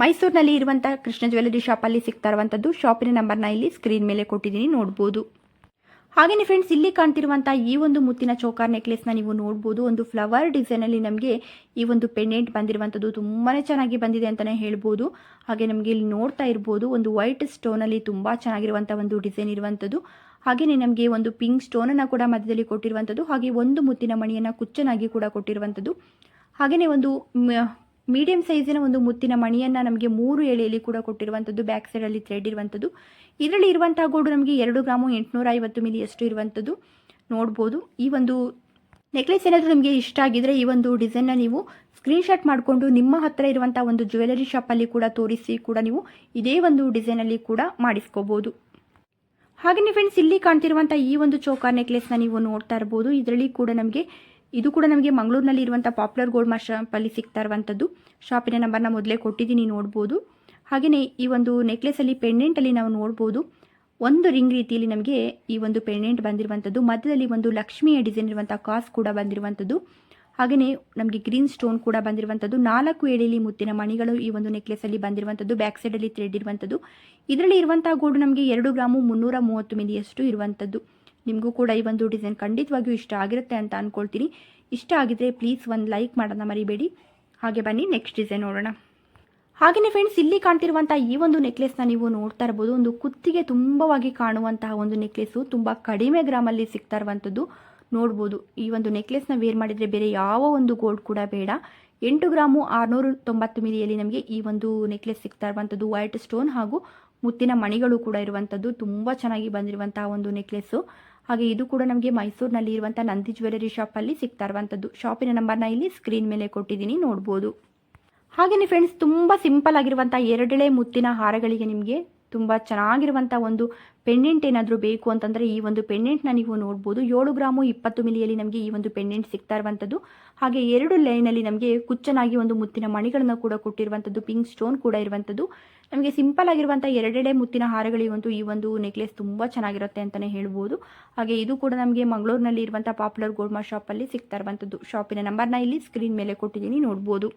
ಮೈಸೂರಿನಲ್ಲಿ ಇರುವಂಥ ಕೃಷ್ಣ ಜ್ಯುವೆಲರಿ ಶಾಪಲ್ಲಿ ಸಿಗ್ತಾ ಇರುವಂಥದ್ದು ಶಾಪಿನ ನಂಬರ್ನ ಇಲ್ಲಿ ಸ್ಕ್ರೀನ್ ಮೇಲೆ ಕೊಟ್ಟಿದ್ದೀನಿ, ನೋಡ್ಬೋದು. ಹಾಗೆಯೇ ಫ್ರೆಂಡ್ಸ್ ಇಲ್ಲಿ ಕಾಣ್ತಿರುವಂತಹ ಈ ಒಂದು ಮುತ್ತಿನ ಚೋಕಾರ್ನ ನೀವು ನೋಡಬಹುದು ಒಂದು ಫ್ಲವರ್ ಡಿಸೈನಲ್ಲಿ ನಮಗೆ ಈ ಒಂದು ಪೆಂಡೆಂಟ್ ಬಂದಿರುವಂಥದ್ದು ತುಂಬಾನೇ ಚೆನ್ನಾಗಿ ಬಂದಿದೆ ಅಂತಾನೆ ಹೇಳ್ಬೋದು. ಹಾಗೆ ನಮಗೆ ಇಲ್ಲಿ ನೋಡ್ತಾ ಇರ್ಬೋದು, ಒಂದು ವೈಟ್ ಸ್ಟೋನ್ ಅಲ್ಲಿ ತುಂಬಾ ಚೆನ್ನಾಗಿರುವಂತಹ ಒಂದು ಡಿಸೈನ್ ಇರುವಂಥದ್ದು ಹಾಗೆಯೇ ನಮಗೆ ಒಂದು ಪಿಂಕ್ ಸ್ಟೋನ್ ಅನ್ನ ಕೂಡ ಮಧ್ಯದಲ್ಲಿ ಕೊಟ್ಟಿರುವಂಥದ್ದು ಹಾಗೆ ಒಂದು ಮುತ್ತಿನ ಮಣಿಯನ್ನು ಕುಚ್ಚನಾಗಿ ಕೂಡ ಕೊಟ್ಟಿರುವಂಥದ್ದು ಹಾಗೆಯೇ ಒಂದು ಮೀಡಿಯಂ ಸೈಜಿನ ಒಂದು ಮುತ್ತಿನ ಮಣಿಯನ್ನು ನಮಗೆ ಮೂರು ಎಳೆಯಲ್ಲಿ ಕೂಡ ಕೊಟ್ಟಿರುವಂಥದ್ದು ಬ್ಯಾಕ್ ಸೈಡಲ್ಲಿ ಥ್ರೆಡ್ ಇರುವಂಥದ್ದು ಇದರಲ್ಲಿ ಇರುವಂಥ ಗೋಡು ನಮಗೆ ಎರಡು ಗ್ರಾಮು ಎಂಟುನೂರ ಐವತ್ತು ಮಿಲಿಯಷ್ಟು ಇರುವಂಥದ್ದು ನೋಡ್ಬೋದು. ಈ ಒಂದು ನೆಕ್ಲೆಸ್ ಏನಾದರೂ ನಿಮಗೆ ಇಷ್ಟ ಆಗಿದ್ರೆ ಈ ಒಂದು ಡಿಸೈನ್ನ ನೀವು ಸ್ಕ್ರೀನ್ಶಾಟ್ ಮಾಡಿಕೊಂಡು ನಿಮ್ಮ ಹತ್ತಿರ ಇರುವಂಥ ಒಂದು ಜ್ಯುವೆಲರಿ ಶಾಪಲ್ಲಿ ಕೂಡ ತೋರಿಸಿ ಕೂಡ ನೀವು ಇದೇ ಒಂದು ಡಿಸೈನಲ್ಲಿ ಕೂಡ ಮಾಡಿಸ್ಕೋಬೋದು. ಹಾಗೆಯೇ ಫ್ರೆಂಡ್ಸ್ ಇಲ್ಲಿ ಕಾಣ್ತಿರುವಂಥ ಈ ಒಂದು ಚೋಕಾ ನೆಕ್ಲೆಸ್ನ ನೀವು ನೋಡ್ತಾ ಇರ್ಬೋದು. ಇದರಲ್ಲಿ ಕೂಡ ನಮಗೆ ಇದು ಕೂಡ ನಮಗೆ ಮಂಗಳೂರಿನಲ್ಲಿ ಇರುವಂಥ ಪಾಪ್ಯುಲರ್ ಗೋಲ್ಡ್ ಮಾರ್ ಶಾಪಲ್ಲಿ ಸಿಗ್ತಾ ಇರುವಂಥದ್ದು ಶಾಪಿನ ನಂಬರ್ನ ಮೊದಲೇ ಕೊಟ್ಟಿದ್ದೀನಿ ನೋಡ್ಬೋದು. ಹಾಗೆಯೇ ಈ ಒಂದು ನೆಕ್ಲೆಸಲ್ಲಿ ಪೆಂಡೆಂಟಲ್ಲಿ ನಾವು ನೋಡ್ಬೋದು. ಒಂದು ರಿಂಗ್ ರೀತಿಯಲ್ಲಿ ನಮಗೆ ಈ ಒಂದು ಪೆಂಡೆಂಟ್ ಬಂದಿರುವಂಥದ್ದು ಮಧ್ಯದಲ್ಲಿ ಒಂದು ಲಕ್ಷ್ಮಿಯ ಡಿಸೈನ್ ಇರುವಂಥ ಕಾಸ್ ಕೂಡ ಬಂದಿರುವಂಥದ್ದು ಹಾಗೆಯೇ ನಮಗೆ ಗ್ರೀನ್ ಸ್ಟೋನ್ ಕೂಡ ಬಂದಿರುವಂಥದ್ದು ನಾಲ್ಕು ಎಳೆಯಲ್ಲಿ ಮುತ್ತಿನ ಮಣಿಗಳು ಈ ಒಂದು ನೆಕ್ಲೆಸಲ್ಲಿ ಬಂದಿರುವಂಥದ್ದು ಬ್ಯಾಕ್ ಸೈಡಲ್ಲಿ ಥ್ರೆಡ್ ಇರುವಂಥದ್ದು ಇದರಲ್ಲಿ ಇರುವಂಥ ಗೋಲ್ಡ್ ನಮಗೆ ಎರಡು ಗ್ರಾಮು ಮುನ್ನೂರ ಮೂವತ್ತು ಮಿಲಿಯಷ್ಟು ಇರುವಂಥದ್ದು ನಿಮಗೂ ಕೂಡ ಈ ಒಂದು ಡಿಸೈನ್ ಖಂಡಿತವಾಗಿಯೂ ಇಷ್ಟ ಆಗಿರುತ್ತೆ ಅಂತ ಅಂದ್ಕೊಳ್ತೀನಿ ಇಷ್ಟ ಆಗಿದ್ರೆ ಪ್ಲೀಸ್ ಒಂದು ಲೈಕ್ ಮಾಡೋಣ ಮರಿಬೇಡಿ. ಹಾಗೆ ಬನ್ನಿ ನೆಕ್ಸ್ಟ್ ಡಿಸೈನ್ ನೋಡೋಣ. ಹಾಗೆಯೇ ಫ್ರೆಂಡ್ಸ್ ಇಲ್ಲಿ ಕಾಣ್ತಿರುವಂಥ ಈ ಒಂದು ನೆಕ್ಲೆಸ್ನ ನೀವು ನೋಡ್ತಾ ಇರ್ಬೋದು. ಒಂದು ಕುತ್ತಿಗೆ ತುಂಬವಾಗಿ ಕಾಣುವಂತಹ ಒಂದು ನೆಕ್ಲೆಸ್ಸು ತುಂಬ ಕಡಿಮೆ ಗ್ರಾಮಲ್ಲಿ ಸಿಗ್ತಾ ಇರುವಂಥದ್ದು ನೋಡ್ಬೋದು. ಈ ಒಂದು ನೆಕ್ಲೆಸ್ನ ವೇರ್ ಮಾಡಿದರೆ ಬೇರೆ ಯಾವ ಒಂದು ಗೋಲ್ಡ್ ಕೂಡ ಬೇಡ. ಎಂಟು ಗ್ರಾಮು ಆರುನೂರು ತೊಂಬತ್ತು ಮಿಲಿಯಲ್ಲಿ ನಮಗೆ ಈ ಒಂದು ನೆಕ್ಲೆಸ್ ಸಿಗ್ತಾ ಇರುವಂಥದ್ದು ವೈಟ್ ಸ್ಟೋನ್ ಹಾಗೂ ಮುತ್ತಿನ ಮಣಿಗಳು ಕೂಡ ಇರುವಂಥದ್ದು ತುಂಬ ಚೆನ್ನಾಗಿ ಬಂದಿರುವಂತಹ ಒಂದು ನೆಕ್ಲೆಸ್ಸು ಹಾಗೆ ಇದು ಕೂಡ ನಮಗೆ ಮೈಸೂರಿನಲ್ಲಿ ಇರುವಂಥ ನಂದಿ ಜ್ಯುವೆಲರಿ ಶಾಪಲ್ಲಿ ಸಿಗ್ತಾ ಇರುವಂಥದ್ದು ಶಾಪಿನ ನಂಬರ್ನ ಇಲ್ಲಿ ಸ್ಕ್ರೀನ್ ಮೇಲೆ ಕೊಟ್ಟಿದ್ದೀನಿ, ನೋಡ್ಬೋದು. ಹಾಗೆಯೇ ಫ್ರೆಂಡ್ಸ್ ತುಂಬ ಸಿಂಪಲ್ ಆಗಿರುವಂಥ ಎರಡೆಳೆ ಮುತ್ತಿನ ಹಾರಗಳಿಗೆ ನಿಮಗೆ ತುಂಬ ಚೆನ್ನಾಗಿರುವಂಥ ಒಂದು ಪೆಂಡೆಂಟ್ ಏನಾದರೂ ಬೇಕು ಅಂತಂದರೆ ಈ ಒಂದು ಪೆಂಡೆಂಟ್ನ ನೀವು ನೋಡ್ಬೋದು. ಏಳು ಗ್ರಾಮು ಇಪ್ಪತ್ತು ಮಿಲಿಯಲ್ಲಿ ನಮಗೆ ಈ ಒಂದು ಪೆಂಡೆಂಟ್ ಸಿಗ್ತಾ ಇರುವಂಥದ್ದು ಹಾಗೆ ಎರಡು ಲೈನಲ್ಲಿ ನಮಗೆ ಕುಚ್ಚನಾಗಿ ಒಂದು ಮುತ್ತಿನ ಮಣಿಗಳನ್ನು ಕೂಡ ಕೊಟ್ಟಿರುವಂಥದ್ದು ಪಿಂಕ್ ಸ್ಟೋನ್ ಕೂಡ ಇರುವಂಥದ್ದು ನಮಗೆ ಸಿಂಪಲ್ ಆಗಿರುವಂಥ ಎರಡೆಡೆ ಮುತ್ತಿನ ಹಾರಗಳಿಗಂತೂ ಈ ಒಂದು ನೆಕ್ಲೆಸ್ ತುಂಬ ಚೆನ್ನಾಗಿರುತ್ತೆ ಅಂತಲೇ ಹೇಳ್ಬೋದು. ಹಾಗೆ ಇದು ಕೂಡ ನಮಗೆ ಮಂಗಳೂರಿನಲ್ಲಿ ಇರುವಂಥ ಪಾಪ್ಯುಲರ್ ಗೋಲ್ಮಾ ಶಾಪಲ್ಲಿ ಸಿಗ್ತಾ ಇರುವಂಥದ್ದು ಶಾಪಿನ ನಂಬರ್ನ ಇಲ್ಲಿ ಸ್ಕ್ರೀನ್ ಮೇಲೆ ಕೊಟ್ಟಿದ್ದೀನಿ, ನೋಡ್ಬೋದು.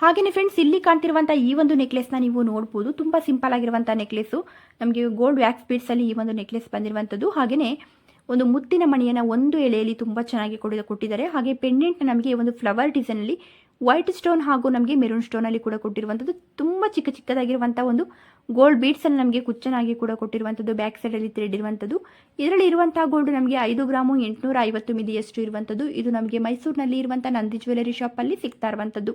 ಹಾಗೆಯೇ ಫ್ರೆಂಡ್ಸ್ ಇಲ್ಲಿ ಕಾಣ್ತಿರುವಂಥ ಈ ಒಂದು ನೆಕ್ಲೆಸ್ನ ನೀವು ನೋಡ್ಬೋದು. ತುಂಬ ಸಿಂಪಲ್ ಆಗಿರುವಂಥ ನೆಕ್ಲೆಸ್ಸು ನಮಗೆ ಗೋಲ್ಡ್ ವ್ಯಾಕ್ಸ್ ಬೀಡ್ಸಲ್ಲಿ ಈ ಒಂದು ನೆಕ್ಲೆಸ್ ಬಂದಿರುವಂಥದ್ದು ಹಾಗೆಯೇ ಒಂದು ಮುತ್ತಿನ ಮಣಿಯನ್ನು ಒಂದು ಎಳೆಯಲ್ಲಿ ತುಂಬ ಚೆನ್ನಾಗಿ ಕೊಡಿ ಕೊಟ್ಟಿದ್ದಾರೆ. ಹಾಗೆ ಪೆಂಡೆಂಟ್ ನಮಗೆ ಒಂದು ಫ್ಲವರ್ ಡಿಸೈನಲ್ಲಿ ವೈಟ್ ಸ್ಟೋನ್ ಹಾಗೂ ನಮಗೆ ಮೆರೂನ್ ಸ್ಟೋನಲ್ಲಿ ಕೂಡ ಕೊಟ್ಟಿರುವಂಥದ್ದು ತುಂಬ ಚಿಕ್ಕ ಚಿಕ್ಕದಾಗಿರುವಂಥ ಒಂದು ಗೋಲ್ಡ್ ಬೀಡ್ಸನ್ನು ನಮಗೆ ಕುಚ್ಚನಾಗಿ ಕೂಡ ಕೊಟ್ಟಿರುವಂಥದ್ದು ಬ್ಯಾಕ್ ಸೈಡಲ್ಲಿ ಥ್ರೆಡ್ ಇರುವಂಥದ್ದು ಇದರಲ್ಲಿ ಇರುವಂಥ ಗೋಲ್ಡ್ ನಮಗೆ ಐದು ಗ್ರಾಮು ಎಂಟುನೂರ ಐವತ್ತು ಮಿದಿಯಷ್ಟು ಇರುವಂಥದ್ದು ಇದು ನಮಗೆ ಮೈಸೂರಿನಲ್ಲಿ ಇರುವಂಥ ನಂದಿ ಜ್ಯುವೆಲರಿ ಶಾಪಲ್ಲಿ ಸಿಗ್ತಾ ಇರುವಂಥದ್ದು